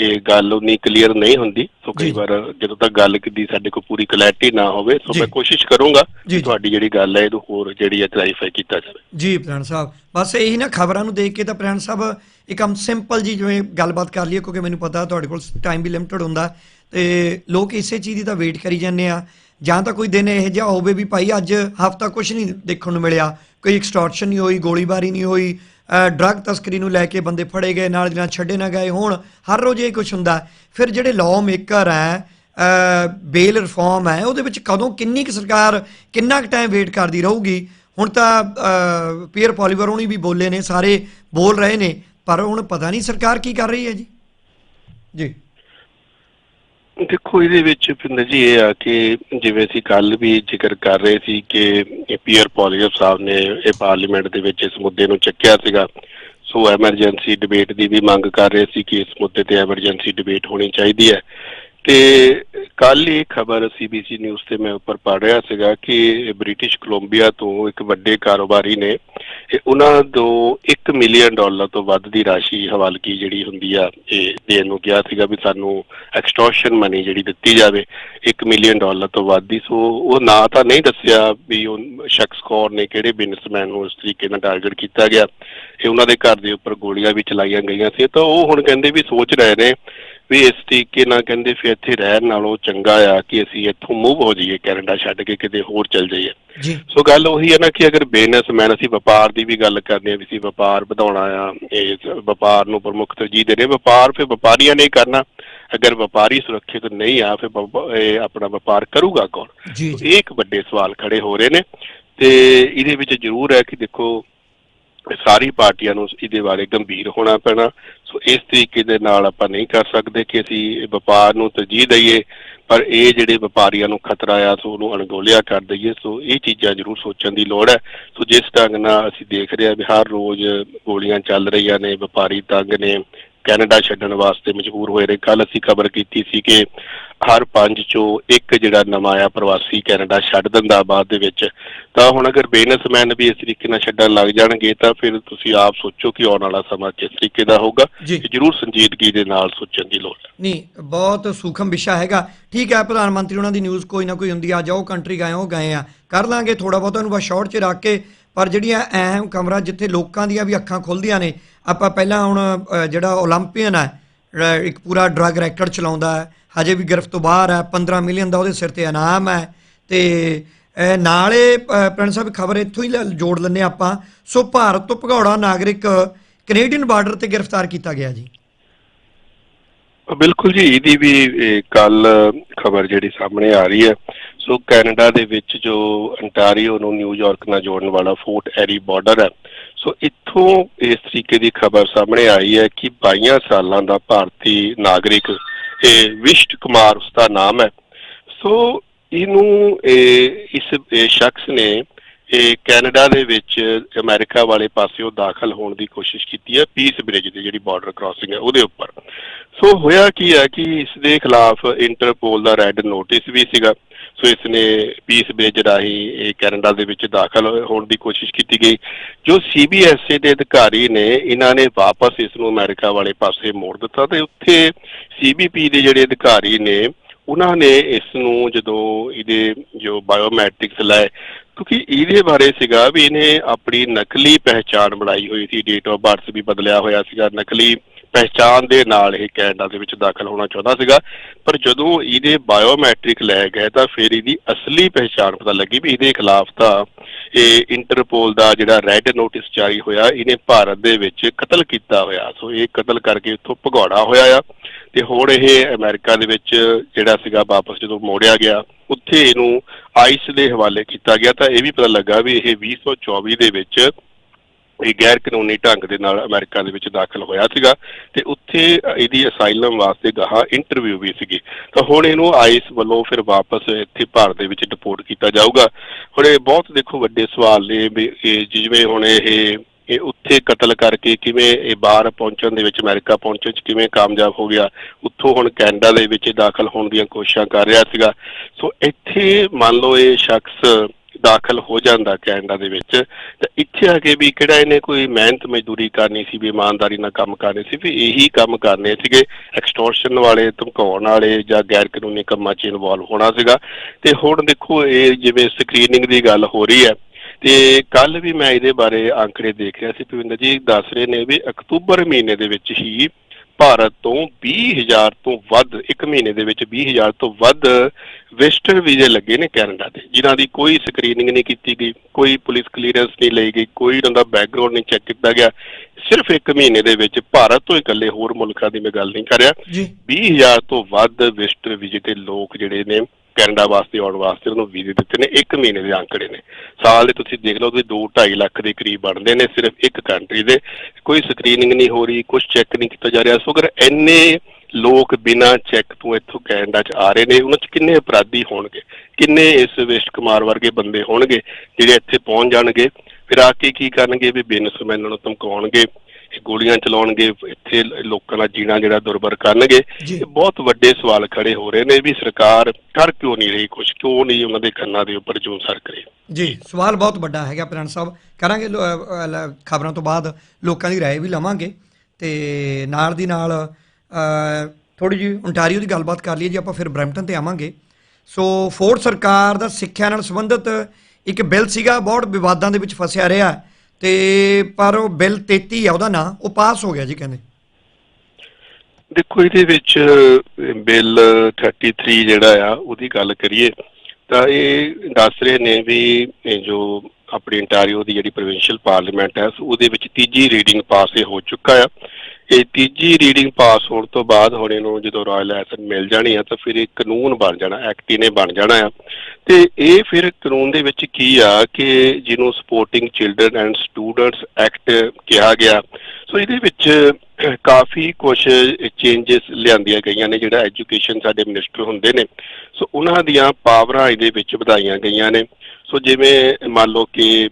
ਇਹ ਗੱਲ ਉਨੀ ਕਲੀਅਰ ਨਹੀਂ ਹੁੰਦੀ। ਸੋ ਕਈ। ਵਾਰ ਜਦੋਂ ਤੱਕ ਗੱਲ ਦੀ ਸਾਡੇ ਕੋਲ ਪੂਰੀ ਕਲੈਰਿਟੀ ਨਾ ਹੋਵੇ ਸੋ। ਮੈਂ ਕੋਸ਼ਿਸ਼ ਕਰੂੰਗਾ ਕਿ ਤੁਹਾਡੀ ਜਿਹੜੀ ਗੱਲ ਹੈ ਇਹਨੂੰ ਹੋਰ ਜਿਹੜੀ ਹੈ ਕਲੈਰੀਫਾਈ ਕੀਤਾ ਜਾਵੇ। ਜੀ ਪ੍ਰਧਾਨ ਸਾਹਿਬ। ਬਸ ਇਹੀ ਨਾ ਖਬਰਾਂ ਨੂੰ ਦੇਖ ਕੇ ਤਾਂ ਪ੍ਰਧਾਨ ਸਾਹਿਬ ਇੱਕ ਹਮ ਸਿੰਪਲ ਜੀ ਜਿਵੇਂ ਗੱਲਬਾਤ ਕਰ ਲਈਏ ਕਿਉਂਕਿ ਮੈਨੂੰ ਪਤਾ ਤੁਹਾਡੇ ਕੋਲ ਟਾਈਮ ਵੀ ਲਿਮਟਿਡ ਹੁੰਦਾ। ਤੇ ਲੋਕ ਇਸੇ ਚੀਜ਼ ਦੀ ਤਾਂ ਵੇਟ ਕਰੀ ਜਾਂਦੇ ਆ। ਜਾਂ ਤਾਂ ਕੋਈ ਦਿਨ ਇਹੋ ਜਿਹਾ ਹੋਵੇ ਵੀ ਭਾਈ ਅੱਜ ਹਫਤਾ ਕੁਝ ਨਹੀਂ ਦੇਖਣ ਨੂੰ ਮਿਲਿਆ। ਕੋਈ ਐਕਸਟੋਰਸ਼ਨ ਨਹੀਂ ਹੋਈ ਗੋਲੀਬਾਰੀ ਨਹੀਂ ਹੋਈ। ਡਰੱਗ ਤਸਕਰੀ ਨੂੰ ਲੈ ਕੇ ਬੰਦੇ ਫੜੇ ਗਏ, ਨਾਲ ਦੀ ਨਾਲ ਛੱਡੇ ਨਾ ਗਏ ਹੋਣ, ਹਰ ਰੋਜ਼ ਇਹ ਕੁਝ ਹੁੰਦਾ। ਫਿਰ ਜਿਹੜੇ ਲਾਅ ਮੇਕਰ ਹੈ ਬੇਲ ਰਿਫਾਰਮ ਹੈ, ਉਹਦੇ ਵਿੱਚ ਕਦੋਂ ਕਿੰਨੀ ਕੁ ਸਰਕਾਰ ਕਿੰਨਾ ਕੁ ਟਾਈਮ ਵੇਟ ਕਰਦੀ ਰਹੂਗੀ? ਹੁਣ ਤਾਂ ਪੀਅਰ ਪੋਲੀਵਰ ਹੋਣੀ ਵੀ ਬੋਲੇ ਨੇ, ਸਾਰੇ ਬੋਲ ਰਹੇ ਨੇ, ਪਰ ਹੁਣ ਪਤਾ ਨਹੀਂ ਸਰਕਾਰ ਕੀ ਕਰ ਰਹੀ ਹੈ ਜੀ। ਜੀ। ਦੇਖੋ, ਇਹਦੇ ਵਿੱਚ ਪਿੰਦਰ ਜੀ ਇਹ ਆ ਕਿ ਜਿਵੇਂ ਅਸੀਂ ਕੱਲ ਵੀ ਜ਼ਿਕਰ ਕਰ ਰਹੇ ਸੀ ਕਿ ਪੀਅਰ ਪੋਲੀਅਰ ਸਾਹਿਬ ਨੇ ਇਹ ਪਾਰਲੀਮੈਂਟ ਦੇ ਵਿੱਚ ਇਸ ਮੁੱਦੇ ਨੂੰ ਚੱਕਿਆ ਸੀਗਾ। ਸੋ ਐਮਰਜੈਂਸੀ ਡਿਬੇਟ ਦੀ ਵੀ ਮੰਗ ਕਰ ਰਹੇ ਸੀ ਕਿ ਇਸ ਮੁੱਦੇ ਤੇ ਐਮਰਜੈਂਸੀ ਡਿਬੇਟ ਹੋਣੀ ਚਾਹੀਦੀ ਹੈ। ਤੇ ਕੱਲ ਇਹ ਖਬਰ ਸੀਬੀਸੀ ਨਿਊਜ਼ ਤੇ ਮੈਂ ਉੱਪਰ ਪੜ ਰਿਹਾ ਸੀਗਾ ਕਿ ਬ੍ਰਿਟਿਸ਼ ਕੋਲੰਬੀਆ ਤੋਂ ਇੱਕ ਵੱਡੇ ਕਾਰੋਬਾਰੀ ਨੇ ਉਹਨਾਂ ਤੋਂ 1 ਮਿਲੀਅਨ ਡਾਲਰ ਤੋਂ ਵੱਧ ਦੀ ਰਾਸ਼ੀ ਹਵਾਲਗੀ ਜਿਹੜੀ ਹੁੰਦੀ ਆ, ਇਹ ਦੇਣ ਨੂੰ ਕਿਹਾ ਸੀਗਾ ਵੀ ਸਾਨੂੰ ਐਕਸਟੋਰਸ਼ਨ ਮਨੀ ਜਿਹੜੀ ਦਿੱਤੀ ਜਾਵੇ 1 ਮਿਲੀਅਨ ਡਾਲਰ ਤੋਂ ਵੱਧ ਦੀ। ਸੋ ਉਹ ਨਾਂ ਤਾਂ ਨਹੀਂ ਦੱਸਿਆ ਵੀ ਉਹ ਸ਼ਖਸ ਕੌਣ ਨੇ, ਕਿਹੜੇ ਬਿਜ਼ਨਸਮੈਨ ਨੂੰ ਇਸ ਤਰੀਕੇ ਨਾਲ ਟਾਰਗੇਟ ਕੀਤਾ ਗਿਆ। ਇਹ ਉਹਨਾਂ ਦੇ ਘਰ ਦੇ ਉੱਪਰ ਗੋਲੀਆਂ ਵੀ ਚਲਾਈਆਂ ਗਈਆਂ ਸੀ। ਤਾਂ ਉਹ ਹੁਣ ਕਹਿੰਦੇ ਵੀ ਸੋਚ ਰਹੇ ਨੇ ਵੀ ਇਸ ਤਰੀਕੇ ਨਾਲ ਕਹਿੰਦੇ ਫਿਰ ਇੱਥੇ ਰਹਿਣ ਨਾਲੋਂ ਚੰਗਾ ਆ ਕਿ ਅਸੀਂ ਇੱਥੋਂ ਮੂਵ ਹੋ ਜਾਈਏ ਕੈਨੇਡਾ ਛੱਡ ਕੇ ਕਿਤੇ ਹੋਰ ਚਲ ਜਾਈਏ। ਜੀ। ਸੋ ਗੱਲ ਉਹੀ ਹੈ ਨਾ ਕਿ ਅਗਰ ਬਿਜ਼ਨਸਮੈਨ ਅਸੀਂ ਵਪਾਰ ਦੀ ਵੀ ਗੱਲ ਕਰਦੇ ਹਾਂ ਵੀ ਅਸੀਂ ਵਪਾਰ ਵਧਾਉਣਾ ਆ ਇਸ ਵਪਾਰ ਨੂੰ ਪ੍ਰਮੁੱਖ ਤਰਜੀਹ ਦੇ ਰਹੇ ਵਪਾਰ ਫਿਰ ਵਪਾਰੀਆਂ ਨੇ ਕਰਨਾ। ਅਗਰ ਵਪਾਰੀ ਸੁਰੱਖਿਅਤ ਨਹੀਂ ਆ ਫਿਰ ਆਪਣਾ ਵਪਾਰ ਕਰੂਗਾ ਕੌਣ? ਇਹ ਇੱਕ ਵੱਡੇ ਸਵਾਲ ਖੜੇ ਹੋ ਰਹੇ ਨੇ ਤੇ ਇਹਦੇ ਵਿੱਚ ਜ਼ਰੂਰ ਹੈ ਕਿ ਦੇਖੋ ਸਾਰੀ ਪਾਰਟੀਆਂ ਨੂੰ ਇਹਦੇ ਬਾਰੇ ਗੰਭੀਰ ਹੋਣਾ ਪੈਣਾ। ਸੋ ਇਸ ਤਰੀਕੇ ਦੇ ਨਾਲ ਆਪਾਂ ਨਹੀਂ ਕਰ ਸਕਦੇ ਕਿ ਅਸੀਂ ਵਪਾਰ ਨੂੰ ਤਰਜੀਹ ਦਈਏ, ਪਰ ਇਹ ਜਿਹੜੇ ਵਪਾਰੀਆਂ ਨੂੰ ਖਤਰਾ ਆ, ਸੋ ਉਹਨੂੰ ਅਣਗੋਲਿਆ ਕਰ ਦਈਏ। ਸੋ ਇਹ ਚੀਜ਼ਾਂ ਜ਼ਰੂਰ ਸੋਚਣ ਦੀ ਲੋੜ ਹੈ। ਸੋ ਜਿਸ ਢੰਗ ਨਾਲ ਅਸੀਂ ਦੇਖ ਰਹੇ ਹਾਂ ਵੀ ਹਰ ਰੋਜ਼ ਗੋਲੀਆਂ ਚੱਲ ਰਹੀਆਂ ਨੇ, ਵਪਾਰੀ ਤੰਗ ਨੇ ਕੈਨੇਡਾ ਛੱਡਣ ਵਾਸਤੇ ਮਜਬੂਰ ਹੋਏ ਰਹੇ। ਕੱਲ ਅਸੀਂ ਖਬਰ ਕੀਤੀ ਸੀ ਕਿ ਹਰ ਪੰਜ ਚੋਂ ਇੱਕ ਜਿਹੜਾ ਨਵਾਂ ਆ ਪ੍ਰਵਾਸੀ ਕੈਨੇਡਾ ਛੱਡ ਦਿੰਦਾ ਬਾਅਦ ਦੇ ਵਿੱਚ। ਤਾਂ ਹੁਣ ਅਗਰ ਬਿਜ਼ਨਸਮੈਨ ਵੀ ਇਸ ਤਰੀਕੇ ਨਾਲ ਛੱਡਣ ਲੱਗ ਜਾਣਗੇ ਤਾਂ ਫਿਰ ਤੁਸੀਂ ਆਪ ਸੋਚੋ ਕਿ ਆਉਣ ਵਾਲਾ ਸਮਾਂ ਕਿਸ ਤਰੀਕੇ ਦਾ ਹੋਊਗਾ। ਜ਼ਰੂਰ ਸੰਜੀਦਗੀ ਦੇ ਨਾਲ ਸੋਚਣ ਦੀ ਲੋੜ ਹੈ। ਨਹੀਂ ਬਹੁਤ ਸੂਖਮ ਵਿਸ਼ਾ ਹੈਗਾ। ਠੀਕ ਹੈ ਪ੍ਰਧਾਨ ਮੰਤਰੀ ਉਹਨਾਂ ਦੀ ਨਿਊਜ਼ ਕੋਈ ਨਾ ਕੋਈ ਹੁੰਦੀ ਆ। ਜਾਓ ਕੰਟਰੀ ਗਏ ਹੋ ਗਏ ਆ। ਕਰ ਲਾਂਗੇ ਥੋੜਾ ਬਹੁਤਾ ਉਹਨੂੰ ਬਸ ਸ਼ਾਰਟ 'ਚ ਰੱਖ ਕੇ ਪਰ ਜਿਹੜੀਆਂ ਅਹਿਮ ਕਮਰਾ ਜਿੱਥੇ ਲੋਕਾਂ ਦੀਆਂ ਵੀ ਅੱਖਾਂ ਖੁੱਲਦੀਆਂ ਨੇ, ਆਪਾਂ ਪਹਿਲਾਂ ਹੁਣ ਜਿਹੜਾ 올림픽ਨ ਹੈ ਇੱਕ ਪੂਰਾ ਡਰੱਗ ਰੈਕਟ ਚਲਾਉਂਦਾ ਹੈ, ਹਜੇ ਵੀ ਗ੍ਰਿਫਤ ਤੋਂ ਬਾਹਰ ਹੈ 15 ਮਿਲੀਅਨ ਦਾ ਉਹਦੇ ਸਿਰ ਤੇ ਇਨਾਮ ਹੈ, ਤੇ ਨਾਲੇ ਪ੍ਰਿੰਸ ਸਾਹਿਬ, ਖਬਰ ਇੱਥੋਂ ਹੀ ਜੋੜ ਲੈਨੇ ਆਪਾਂ, ਸੋ ਭਾਰਤ ਤੋਂ ਭਗੌੜਾ ਨਾਗਰਿਕ ਕੈਨੇਡੀਅਨ ਬਾਰਡਰ ਤੇ ਗ੍ਰਿਫਤਾਰ ਕੀਤਾ ਗਿਆ ਜੀ। ਬਿਲਕੁਲ ਜੀ, ਇਹਦੀ ਵੀ ਕੱਲ ਖਬਰ ਜਿਹੜੀ ਸਾਹਮਣੇ ਆ ਰਹੀ ਹੈ ਸੋ ਕੈਨੇਡਾ ਦੇ ਵਿੱਚ ਜੋ ਅੰਟਾਰੀਓ ਨੂੰ ਨਿਊਯਾਰਕ ਨਾਲ ਜੋੜਨ ਵਾਲਾ ਫੋਰਟ ਐਰੀ ਬਾਰਡਰ ਹੈ, ਸੋ ਇੱਥੋਂ ਇਸ ਤਰੀਕੇ ਦੀ ਖਬਰ ਸਾਹਮਣੇ ਆਈ ਹੈ ਕਿ 22 ਸਾਲਾਂ ਦਾ ਭਾਰਤੀ ਨਾਗਰਿਕ ਇਹ ਵਿਸ਼ਟ ਕੁਮਾਰ ਉਸਦਾ ਨਾਮ ਹੈ। ਸੋ ਇਹਨੂੰ ਇਹ, ਇਸ ਸ਼ਖਸ ਨੇ ਇਹ ਕੈਨੇਡਾ ਦੇ ਵਿੱਚ ਅਮਰੀਕਾ ਵਾਲੇ ਪਾਸਿਓਂ ਦਾਖਲ ਹੋਣ ਦੀ ਕੋਸ਼ਿਸ਼ ਕੀਤੀ ਹੈ, ਪੀਸ ਬ੍ਰਿਜ ਦੀ ਜਿਹੜੀ ਬਾਰਡਰ ਕ੍ਰਾਸਿੰਗ ਹੈ ਉਹਦੇ ਉੱਪਰ। ਸੋ ਹੋਇਆ ਕੀ ਹੈ ਕਿ ਇਸ ਦੇ ਖਿਲਾਫ ਇੰਟਰਪੋਲ ਦਾ ਰੈੱਡ ਨੋਟਿਸ ਵੀ ਸੀਗਾ। ਸੋ ਇਸ ਨੇ ਪੀਸ ਬ੍ਰਿਜ ਰਾਹੀਂ ਇਹ ਕੈਨੇਡਾ ਦੇ ਵਿੱਚ ਦਾਖਲ ਹੋਣ ਦੀ ਕੋਸ਼ਿਸ਼ ਕੀਤੀ ਗਈ। ਜੋ ਸੀਬੀਐਸਏ ਦੇ ਅਧਿਕਾਰੀ ਨੇ, ਇਹਨਾਂ ਨੇ ਵਾਪਸ ਇਸ ਨੂੰ ਅਮਰੀਕਾ ਵਾਲੇ ਪਾਸੇ ਮੋੜ ਦਿੱਤਾ ਤੇ ਉੱਥੇ ਸੀਬੀਪੀ ਦੇ ਜਿਹੜੇ ਅਧਿਕਾਰੀ ਨੇ, ਉਹਨਾਂ ਨੇ ਇਸ ਨੂੰ ਜਦੋਂ ਇਹਦੇ ਜੋ ਬਾਇਓਮੈਟ੍ਰਿਕਸ ਲਏ ਕਿਉਂਕਿ ਇਹਦੇ ਬਾਰੇ ਸੀਗਾ ਵੀ ਇਹਨੇ ਆਪਣੀ ਨਕਲੀ ਪਹਿਚਾਣ ਬਣਾਈ ਹੋਈ ਸੀ ਡੇਟ ਆਫ ਬਰਥ ਵੀ ਬਦਲਿਆ ਹੋਇਆ ਸੀਗਾ, ਨਕਲੀ ਪਹਿਚਾਣ ਦੇ ਨਾਲ ਇਹ ਕੈਨੇਡਾ ਦੇ ਵਿੱਚ ਦਾਖਲ ਹੋਣਾ ਚਾਹੁੰਦਾ ਸੀਗਾ। ਪਰ ਜਦੋਂ ਇਹਦੇ ਬਾਇਓਮੈਟ੍ਰਿਕ ਲੈ ਗਏ ਤਾਂ ਫਿਰ ਇਹਦੀ ਅਸਲੀ ਪਹਿਚਾਣ ਪਤਾ ਲੱਗੀ ਵੀ ਇਹਦੇ ਖਿਲਾਫ ਤਾਂ ਇਹ ਇੰਟਰਪੋਲ ਦਾ ਜਿਹੜਾ ਰੈੱਡ ਨੋਟਿਸ ਜਾਰੀ ਹੋਇਆ, ਇਹਨੇ ਭਾਰਤ ਦੇ ਵਿੱਚ ਕਤਲ ਕੀਤਾ ਹੋਇਆ। ਸੋ ਇਹ ਕਤਲ ਕਰਕੇ ਇੱਥੋਂ ਭਗੌੜਾ ਹੋਇਆ ਆ। ਤੇ ਹੁਣ ਇਹ ਅਮਰੀਕਾ ਦੇ ਵਿੱਚ ਜਿਹੜਾ ਸੀਗਾ ਵਾਪਸ ਜਦੋਂ ਮੋੜਿਆ ਗਿਆ, ਉੱਥੇ ਇਹਨੂੰ ਆਈਸ ਦੇ ਹਵਾਲੇ ਕੀਤਾ ਗਿਆ। ਤਾਂ ਇਹ ਵੀ ਪਤਾ ਲੱਗਾ ਵੀ ਇਹ 2024 ਦੇ ਵਿੱਚ ਇਹ ਗੈਰ ਕਾਨੂੰਨੀ ਢੰਗ ਦੇ ਨਾਲ ਅਮਰੀਕਾ ਦੇ ਵਿੱਚ ਦਾਖਲ ਹੋਇਆ ਸੀਗਾ ਤੇ ਉੱਥੇ ਇਹਦੀ ਅਸਾਈਲਮ ਵਾਸਤੇ ਗਾਹਾਂ ਇੰਟਰਵਿਊ ਵੀ ਸੀਗੀ। ਤਾਂ ਹੁਣ ਇਹਨੂੰ ਆਈਸ ਵੱਲੋਂ ਫਿਰ ਵਾਪਸ ਇੱਥੇ ਭਾਰਤ ਦੇ ਵਿੱਚ ਡਿਪੋਰਟ ਕੀਤਾ ਜਾਊਗਾ। ਹੁਣ ਇਹ ਬਹੁਤ ਦੇਖੋ ਵੱਡੇ ਸਵਾਲ ਨੇ ਵੀ ਇਹ ਜਿਵੇਂ ਹੁਣ ਇਹ ਇਹ ਉੱਥੇ ਕਤਲ ਕਰਕੇ ਕਿਵੇਂ ਇਹ ਬਾਹਰ ਪਹੁੰਚਣ ਦੇ ਵਿੱਚ ਅਮਰੀਕਾ ਪਹੁੰਚਣ 'ਚ ਕਿਵੇਂ ਕਾਮਯਾਬ ਹੋ ਗਿਆ, ਉੱਥੋਂ ਹੁਣ ਕੈਨੇਡਾ ਦੇ ਵਿੱਚ ਦਾਖਲ ਹੋਣ ਦੀਆਂ ਕੋਸ਼ਿਸ਼ਾਂ ਕਰ ਰਿਹਾ ਸੀਗਾ। ਸੋ ਇੱਥੇ ਮੰਨ ਲਓ ਇਹ ਸ਼ਖਸ ਦਾਖਲ ਹੋ ਜਾਂਦਾ ਕੈਨੇਡਾ ਦੇ ਵਿੱਚ, ਤਾਂ ਇੱਥੇ ਆ ਕੇ ਵੀ ਕਿਹੜਾ ਇਹਨੇ ਕੋਈ ਮਿਹਨਤ ਮਜ਼ਦੂਰੀ ਕਰਨੀ ਸੀ ਵੀ ਇਮਾਨਦਾਰੀ ਨਾਲ ਕੰਮ ਕਰਨੇ ਸੀ, ਵੀ ਇਹੀ ਕੰਮ ਕਰਨੇ ਸੀਗੇ। ਐਕਸਟੋਰਸ਼ਨ ਵਾਲੇ, ਧਮਕਾਉਣ ਵਾਲੇ ਜਾਂ ਗੈਰ ਕਾਨੂੰਨੀ ਕੰਮਾਂ 'ਚ ਇਨਵੋਲਵ ਹੋਣਾ ਸੀਗਾ। ਤੇ ਹੁਣ ਦੇਖੋ ਇਹ ਜਿਵੇਂ ਸਕਰੀਨਿੰਗ ਦੀ ਗੱਲ ਹੋ ਰਹੀ ਹੈ ਤੇ ਕੱਲ ਵੀ ਮੈਂ ਇਹਦੇ ਬਾਰੇ ਆંકੜੇ ਦੇਖ ਰਿਹਾ ਸੀ ਭਵਿੰਦਰ ਜੀ ਦੱਸ ਰਹੇ ਨੇ ਵੀ ਅਕਤੂਬਰ ਮਹੀਨੇ ਦੇ ਵਿੱਚ ਹੀ ਭਾਰਤ ਤੋਂ 20000 ਤੋਂ ਵੱਧ ਇੱਕ ਮਹੀਨੇ ਦੇ ਵਿੱਚ 20000 ਤੋਂ ਵੱਧ ਵੈਸਟਰਨ ਵੀਜ਼ੇ ਲੱਗੇ ਨੇ ਕੈਨੇਡਾ ਦੇ ਜਿਨ੍ਹਾਂ ਦੀ ਕੋਈ ਸਕਰੀਨਿੰਗ ਨਹੀਂ ਕੀਤੀ ਗਈ ਕੋਈ ਪੁਲਿਸ ਕਲੀਅਰੈਂਸ ਨਹੀਂ ਲਈ ਗਈ ਕੋਈ ਉਹਨਾਂ ਦਾ ਬੈਕਗ੍ਰਾਉਂਡ ਨਹੀਂ ਚੈੱਕ ਕੀਤਾ ਗਿਆ। ਸਿਰਫ ਇੱਕ ਮਹੀਨੇ ਦੇ ਵਿੱਚ ਭਾਰਤ ਤੋਂ ਇਕੱਲੇ ਹੋਰ ਮੁਲਕਾਂ ਦੀ ਮੈਂ ਗੱਲ ਨਹੀਂ ਕਰ ਰਿਹਾ। ਜੀ। 20000 ਤੋਂ ਵੱਧ ਵਿਜ਼ਟਰ ਵੀਜ਼ੇ ਤੇ ਲੋਕ ਜਿਹੜੇ ਨੇ ਕੈਨੇਡਾ ਵਾਸਤੇ, ਆਉਣ ਵਾਸਤੇ ਉਹਨੂੰ ਵੀਜ਼ੇ ਦਿੱਤੇ ਨੇ, ਇੱਕ ਮਹੀਨੇ ਦੇ ਅੰਕੜੇ ਨੇ। ਸਾਲ ਦੇ ਤੁਸੀਂ ਦੇਖ ਲਓ ਕਿ 2.5 ਲੱਖ ਦੇ ਕਰੀਬ ਬਣਦੇ ਨੇ ਸਿਰਫ ਇੱਕ ਕੰਟਰੀ ਦੇ। ਕੋਈ ਸਕਰੀਨਿੰਗ ਨਹੀਂ ਹੋ ਰਹੀ ਕੁਝ ਚੈੱਕ ਨਹੀਂ ਕੀਤਾ ਜਾ ਰਿਹਾ। ਸੋ ਅਗਰ ਇੰਨੇ ਲੋਕ ਬਿਨਾਂ ਚੈੱਕ ਤੋਂ ਇੱਥੋਂ ਕੈਨੇਡਾ 'ਚ ਆ ਰਹੇ ਨੇ, ਉਹਨਾਂ 'ਚ ਕਿੰਨੇ ਅਪਰਾਧੀ ਹੋਣਗੇ? ਕਿੰਨੇ ਇਸ ਵਿਸ਼ਟ ਕੁਮਾਰ ਵਰਗੇ ਬੰਦੇ ਹੋਣਗੇ ਜਿਹੜੇ ਇੱਥੇ ਪਹੁੰਚ ਜਾਣਗੇ? ਫਿਰ ਆ ਕੇ ਕੀ ਕਰਨਗੇ ਵੀ ਬਿਜ਼ਨਸਮੈਨਾਂ ਨੂੰ ਧਮਕਾਉਣਗੇ? ਗੋਲੀਆਂ ਚਲਾਉਣਗੇ ਇੱਥੇ ਲੋਕਾਂ ਦਾ ਜੀਣਾ ਜਿਹੜਾ ਦੁਰਬਰ ਕਰਨਗੇ ਜੀ। ਇਹ ਬਹੁਤ ਵੱਡੇ ਸਵਾਲ ਖੜੇ ਹੋ ਰਹੇ ਨੇ ਵੀ ਸਰਕਾਰ ਕਰ ਕਿਉਂ ਨਹੀਂ ਰਹੀ ਕੁਝ ਕਿਉਂ ਨਹੀਂ ਉਹਨਾਂ ਦੇ ਕੰਨਾਂ ਦੇ ਉੱਪਰ ਜੂੰ ਸਰ ਕਰੇ ਜੀ ਸਵਾਲ ਬਹੁਤ ਵੱਡਾ ਹੈਗਾ ਪ੍ਰਾਣ ਸਾਹਿਬ ਕਰਾਂਗੇ ਖਬਰਾਂ ਤੋਂ ਬਾਅਦ ਲੋਕਾਂ ਦੀ رائے ਵੀ ਲਵਾਂਗੇ ਤੇ ਨਾਲ ਦੀ ਨਾਲ ਥੋੜੀ ਜਿਹੀ ਓਨਟਾਰੀਓ ਦੀ ਗੱਲਬਾਤ ਕਰ ਲਈਏ ਜੀ ਆਪਾਂ ਫਿਰ ਬ੍ਰੈਂਪਟਨ ਤੇ ਆਵਾਂਗੇ ਸੋ ਫੋਰਡ ਸਰਕਾਰ ਦਾ ਸਿੱਖਿਆ ਨਾਲ ਸੰਬੰਧਿਤ ਇੱਕ ਬਿੱਲ ਸੀਗਾ ਬਹੁਤ ਵਿਵਾਦਾਂ ਦੇ ਵਿੱਚ ਫਸਿਆ ਰਿਹਾ ਤੇ ਪਰ ਉਹ ਬਿੱਲ 33 ਆ ਉਹਦਾ ਨਾਂ ਉਹ ਪਾਸ ਹੋ ਗਿਆ ਜੀ ਕਹਿੰਦੇ। ਦੇਖੋ ਇਹਦੇ ਵਿੱਚ ਅਹ, ਬਿੱਲ 33 ਜਿਹੜਾ ਆ ਉਹਦੀ ਗੱਲ ਕਰੀਏ ਤਾਂ ਇਹ ਦੱਸ ਰਹੇ ਨੇ ਵੀ ਇਹ ਜੋ ਆਪਣੀ ਇੰਟਾਰੀਓ ਦੀ ਜਿਹੜੀ ਪ੍ਰੋਵਿੰਸ਼ੀਅਲ ਪਾਰਲੀਮੈਂਟ ਹੈ ਉਹਦੇ ਵਿੱਚ ਤੀਜੀ ਰੀਡਿੰਗ ਪਾਸ ਹੋ ਚੁੱਕਾ ਆ। ਇਹ ਤੀਜੀ ਰੀਡਿੰਗ ਪਾਸ ਹੋਣ ਤੋਂ ਬਾਅਦ ਹੁਣ ਇਹਨੂੰ ਜਦੋਂ ਰਾਇਲ ਲਾਇਸੈਂਸ ਮਿਲ ਜਾਣੀ ਆ, ਤਾਂ ਫਿਰ ਇਹ ਕਾਨੂੰਨ ਬਣ ਜਾਣਾ ਐਕਟ ਇਹਨੇ ਬਣ ਜਾਣਾ ਆ। ਤੇ ਇਹ ਫਿਰ ਕਾਨੂੰਨ ਦੇ ਵਿੱਚ ਕੀ ਆ ਕਿ ਜਿਹਨੂੰ supporting children and students act ਕਿਹਾ ਗਿਆ। ਸੋ ਇਹਦੇ ਵਿੱਚ ਕਾਫੀ ਕੁਝ ਚੇਂਜਸ ਲਿਆਂਦੀਆਂ ਗਈਆਂ ਨੇ, ਜਿਹੜਾ ਐਜੂਕੇਸ਼ਨ ਸਾਡੇ ਮਿਨਿਸਟਰ ਹੁੰਦੇ ਨੇ। ਸੋ ਉਹਨਾਂ ਦੀਆਂ ਪਾਵਰਾਂ ਇਹਦੇ ਵਿੱਚ ਵਧਾਈਆਂ ਗਈਆਂ ਨੇ। ਸੋ ਜਿਵੇਂ ਮੰਨ ਲਓ ਕਿ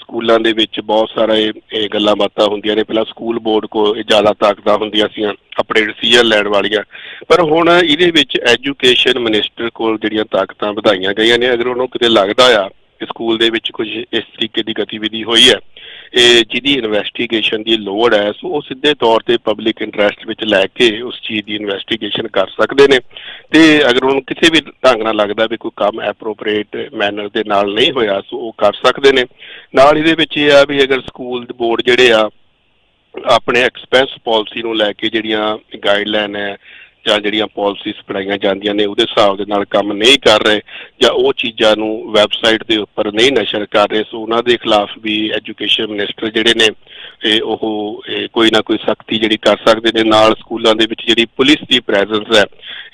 ਸਕੂਲਾਂ ਦੇ ਵਿੱਚ ਬਹੁਤ ਸਾਰੇ ਗੱਲਾਂ ਬਾਤਾਂ ਹੁੰਦੀਆਂ ਨੇ। ਪਹਿਲਾਂ ਸਕੂਲ ਬੋਰਡ ਕੋ ਇਹ ਜ਼ਿਆਦਾ ਤਾਕਤਾਂ ਹੁੰਦੀਆਂ ਸੀ ਆਪਣੇ ਡਿਸੀਜਨ ਲੈਣ ਵਾਲੀਆਂ। ਪਰ ਹੁਣ ਇਹਦੇ ਵਿੱਚ ਐਜੂਕੇਸ਼ਨ ਮਿਨਿਸਟਰ ਕੋਲ ਜਿਹੜੀਆਂ ਤਾਕਤਾਂ ਵਧਾਈਆਂ ਗਈਆਂ ਨੇ, ਅਗਰ ਉਹਨੂੰ ਕਿਤੇ ਲੱਗਦਾ ਆ ਕਿ ਸਕੂਲ ਦੇ ਵਿੱਚ ਕੁਝ ਇਸ ਤਰੀਕੇ ਦੀ ਗਤੀਵਿਧੀ ਹੋਈ ਹੈ ਜਿਹਦੀ ਇਨਵੈਸਟੀਗੇਸ਼ਨ ਦੀ ਲੋੜ ਹੈ, ਸੋ ਉਹ ਸਿੱਧੇ ਤੌਰ ਤੇ ਪਬਲਿਕ ਇੰਟਰਸਟ ਵਿੱਚ ਲੈ ਕੇ ਉਸ ਚੀਜ਼ ਦੀ ਇਨਵੈਸਟੀਗੇਸ਼ਨ ਕਰ ਸਕਦੇ ਨੇ। ਤੇ ਅਗਰ ਉਹਨੂੰ ਕਿਸੇ ਵੀ ਢੰਗ ਨਾਲ ਲੱਗਦਾ ਵੀ ਕੋਈ ਕੰਮ ਐਪਰੋਪ੍ਰੀਏਟ ਮੈਨਰ ਦੇ ਨਾਲ ਨਹੀਂ ਹੋਇਆ, ਸੋ ਉਹ ਕਰ ਸਕਦੇ ਨੇ। ਨਾਲ ਇਹਦੇ ਵਿੱਚ ਇਹ ਆ ਵੀ ਅਗਰ ਸਕੂਲ ਦੇ ਬੋਰਡ ਜਿਹੜੇ ਆ, ਆਪਣੇ ਐਕਸਪੈਂਸ ਪਾਲਿਸੀ ਨੂੰ ਲੈ ਕੇ ਜਿਹੜੀਆਂ ਗਾਈਡਲਾਈਨ ਹੈ ਜਾਂ ਜਿਹੜੀਆਂ ਪਾਲਿਸੀਜ਼ ਬਣਾਈਆਂ ਜਾਂਦੀਆਂ ਨੇ, ਉਹਦੇ ਹਿਸਾਬ ਦੇ ਨਾਲ ਕੰਮ ਨਹੀਂ ਕਰ ਰਹੇ ਜਾਂ ਉਹ ਚੀਜ਼ਾਂ ਨੂੰ ਵੈਬਸਾਈਟ ਦੇ ਉੱਪਰ ਨਹੀਂ ਨਸ਼ਰ ਕਰ ਰਹੇ, ਸੋ ਉਹਨਾਂ ਦੇ ਖਿਲਾਫ ਵੀ ਐਜੂਕੇਸ਼ਨ ਮਿਨਿਸਟਰ ਜਿਹੜੇ ਨੇ, ਇਹ ਉਹ ਕੋਈ ਨਾ ਕੋਈ ਸਖਤੀ ਜਿਹੜੀ ਕਰ ਸਕਦੇ ਨੇ। ਨਾਲ ਸਕੂਲਾਂ ਦੇ ਵਿੱਚ ਜਿਹੜੀ ਪੁਲਿਸ ਦੀ ਪ੍ਰੈਜ਼ੈਂਸ ਹੈ,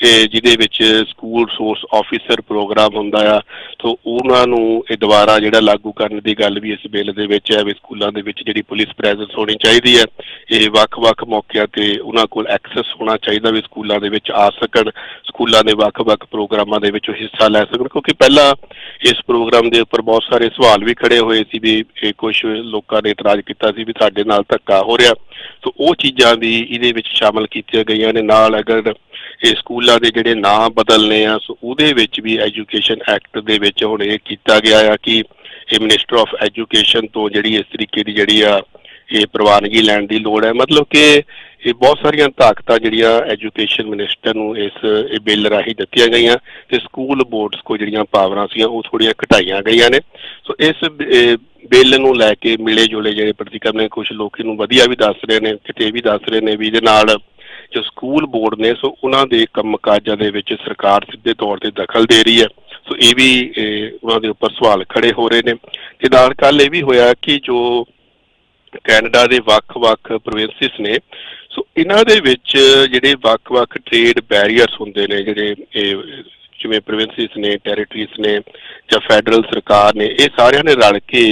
ਇਹ ਜਿਹਦੇ ਵਿੱਚ ਸਕੂਲ ਸੋਰਸ ਆਫੀਸਰ ਪ੍ਰੋਗਰਾਮ ਹੁੰਦਾ ਆ, ਸੋ ਉਹਨਾਂ ਨੂੰ ਇਹ ਦੁਬਾਰਾ ਜਿਹੜਾ ਲਾਗੂ ਕਰਨ ਦੀ ਗੱਲ ਵੀ ਇਸ ਬਿੱਲ ਦੇ ਵਿੱਚ ਹੈ ਵੀ ਸਕੂਲਾਂ ਦੇ ਵਿੱਚ ਜਿਹੜੀ ਪੁਲਿਸ ਪ੍ਰੈਜ਼ੈਂਸ ਹੋਣੀ ਚਾਹੀਦੀ ਹੈ, ਇਹ ਵੱਖ-ਵੱਖ ਮੌਕਿਆਂ ਤੇ ਉਹਨਾਂ ਕੋਲ ਐਕਸੈਸ ਹੋਣਾ ਚਾਹੀਦਾ ਵੀ ਸਕੂਲਾਂ ਦੇ ਵਿੱਚ ਆ ਸਕਣ, ਸਕੂਲਾਂ ਦੇ ਵੱਖ-ਵੱਖ ਪ੍ਰੋਗਰਾਮਾਂ ਦੇ ਵਿੱਚ ਹਿੱਸਾ ਲੈ ਸਕਣ, ਕਿਉਂਕਿ ਪਹਿਲਾਂ ਇਸ ਪ੍ਰੋਗਰਾਮ ਦੇ ਉੱਪਰ ਬਹੁਤ ਸਾਰੇ ਸਵਾਲ ਵੀ ਖੜੇ ਹੋਏ ਸੀ ਵੀ ਇਹ ਕੁਝ ਲੋਕਾਂ ਨੇ ਇਤਰਾਜ਼ ਕੀਤਾ ਸੀ ਵੀ ਸਾਡੇ ਨਾਲ ਧੱਕਾ ਹੋ ਰਿਹਾ। ਸੋ ਉਹ ਚੀਜ਼ਾਂ ਵੀ ਇਹਦੇ ਵਿੱਚ ਸ਼ਾਮਲ ਕੀਤੀਆਂ ਗਈਆਂ ਨੇ। ਨਾਲ ਅਗਰ ਇਹ ਸਕੂਲਾਂ ਦੇ ਜਿਹੜੇ ਨਾਂ ਬਦਲਨੇ ਆ, ਸੋ ਉਹਦੇ ਵਿੱਚ ਵੀ ਐਜੂਕੇਸ਼ਨ ਐਕਟ ਦੇ ਵਿੱਚ ਹੁਣ ਇਹ ਕੀਤਾ ਗਿਆ ਆ ਕਿ ਇਹ ਮਿਨਿਸਟਰ ਆਫ ਐਜੂਕੇਸ਼ਨ ਤੋਂ ਜਿਹੜੀ ਇਸ ਤਰੀਕੇ ਦੀ ਜਿਹੜੀ ਆ ਇਹ ਪ੍ਰਵਾਨਗੀ ਲੈਣ ਦੀ ਲੋੜ ਹੈ। ਮਤਲਬ ਕਿ ਇਹ ਬਹੁਤ ਸਾਰੀਆਂ ਤਾਕਤਾਂ ਜਿਹੜੀਆਂ ਐਜੂਕੇਸ਼ਨ ਮਿਨਿਸਟਰ ਨੂੰ ਇਸ, ਇਹ ਬਿੱਲ ਰਾਹੀਂ ਦਿੱਤੀਆਂ ਗਈਆਂ ਤੇ ਸਕੂਲ ਬੋਰਡਸ ਕੋ ਜਿਹੜੀਆਂ ਪਾਵਰਾਂ ਸੀਗੀਆਂ, ਉਹ ਥੋੜੀਆਂ ਘਟਾਈਆਂ ਗਈਆਂ ਨੇ। ਸੋ ਇਸ ਬਿੱਲ ਨੂੰ ਲੈ ਕੇ ਮਿਲੇ ਜੁਲੇ ਜਿਹੜੇ ਪ੍ਰਤੀਕਰਮ ਨੇ ਕੁਝ ਲੋਕ ਇਹਨੂੰ ਵਧੀਆ ਵੀ ਦੱਸ ਰਹੇ ਨੇ, ਕਿਤੇ ਵੀ ਦੱਸ ਰਹੇ ਨੇ ਵੀ ਇਹਦੇ ਨਾਲ ਜੋ ਸਕੂਲ ਬੋਰਡ ਨੇ, ਸੋ ਉਹਨਾਂ ਦੇ ਕੰਮਕਾਜਾਂ ਦੇ ਵਿੱਚ ਸਰਕਾਰ ਸਿੱਧੇ ਤੌਰ ਤੇ ਦਖਲ ਦੇ ਰਹੀ ਹੈ। ਸੋ ਇਹ ਵੀ ਉਹਨਾਂ ਦੇ ਉੱਪਰ ਸਵਾਲ ਖੜੇ ਹੋ ਰਹੇ ਨੇ। ਤੇ ਨਾਲ ਕੱਲ ਇਹ ਵੀ ਹੋਇਆ ਕਿ ਜੋ ਕੈਨੇਡਾ ਦੇ ਵੱਖ-ਵੱਖ ਪ੍ਰੋਵਿੰਸਿਸ ਨੇ ਸੋ ਇਹਨਾਂ ਦੇ ਵਿੱਚ ਜਿਹੜੇ ਵੱਖ-ਵੱਖ ਟ੍ਰੇਡ ਬੈਰੀਅਰਸ ਹੁੰਦੇ ਨੇ, ਜਿਹੜੇ ਇਹ ਜਿਵੇਂ ਪ੍ਰੋਵਿੰਸਿਸ ਨੇ ਟੈਰੀਟਰੀਜ਼ ਨੇ ਜਾਂ ਫੈਡਰਲ ਸਰਕਾਰ ਨੇ, ਇਹ ਸਾਰਿਆਂ ਨੇ ਰਲ ਕੇ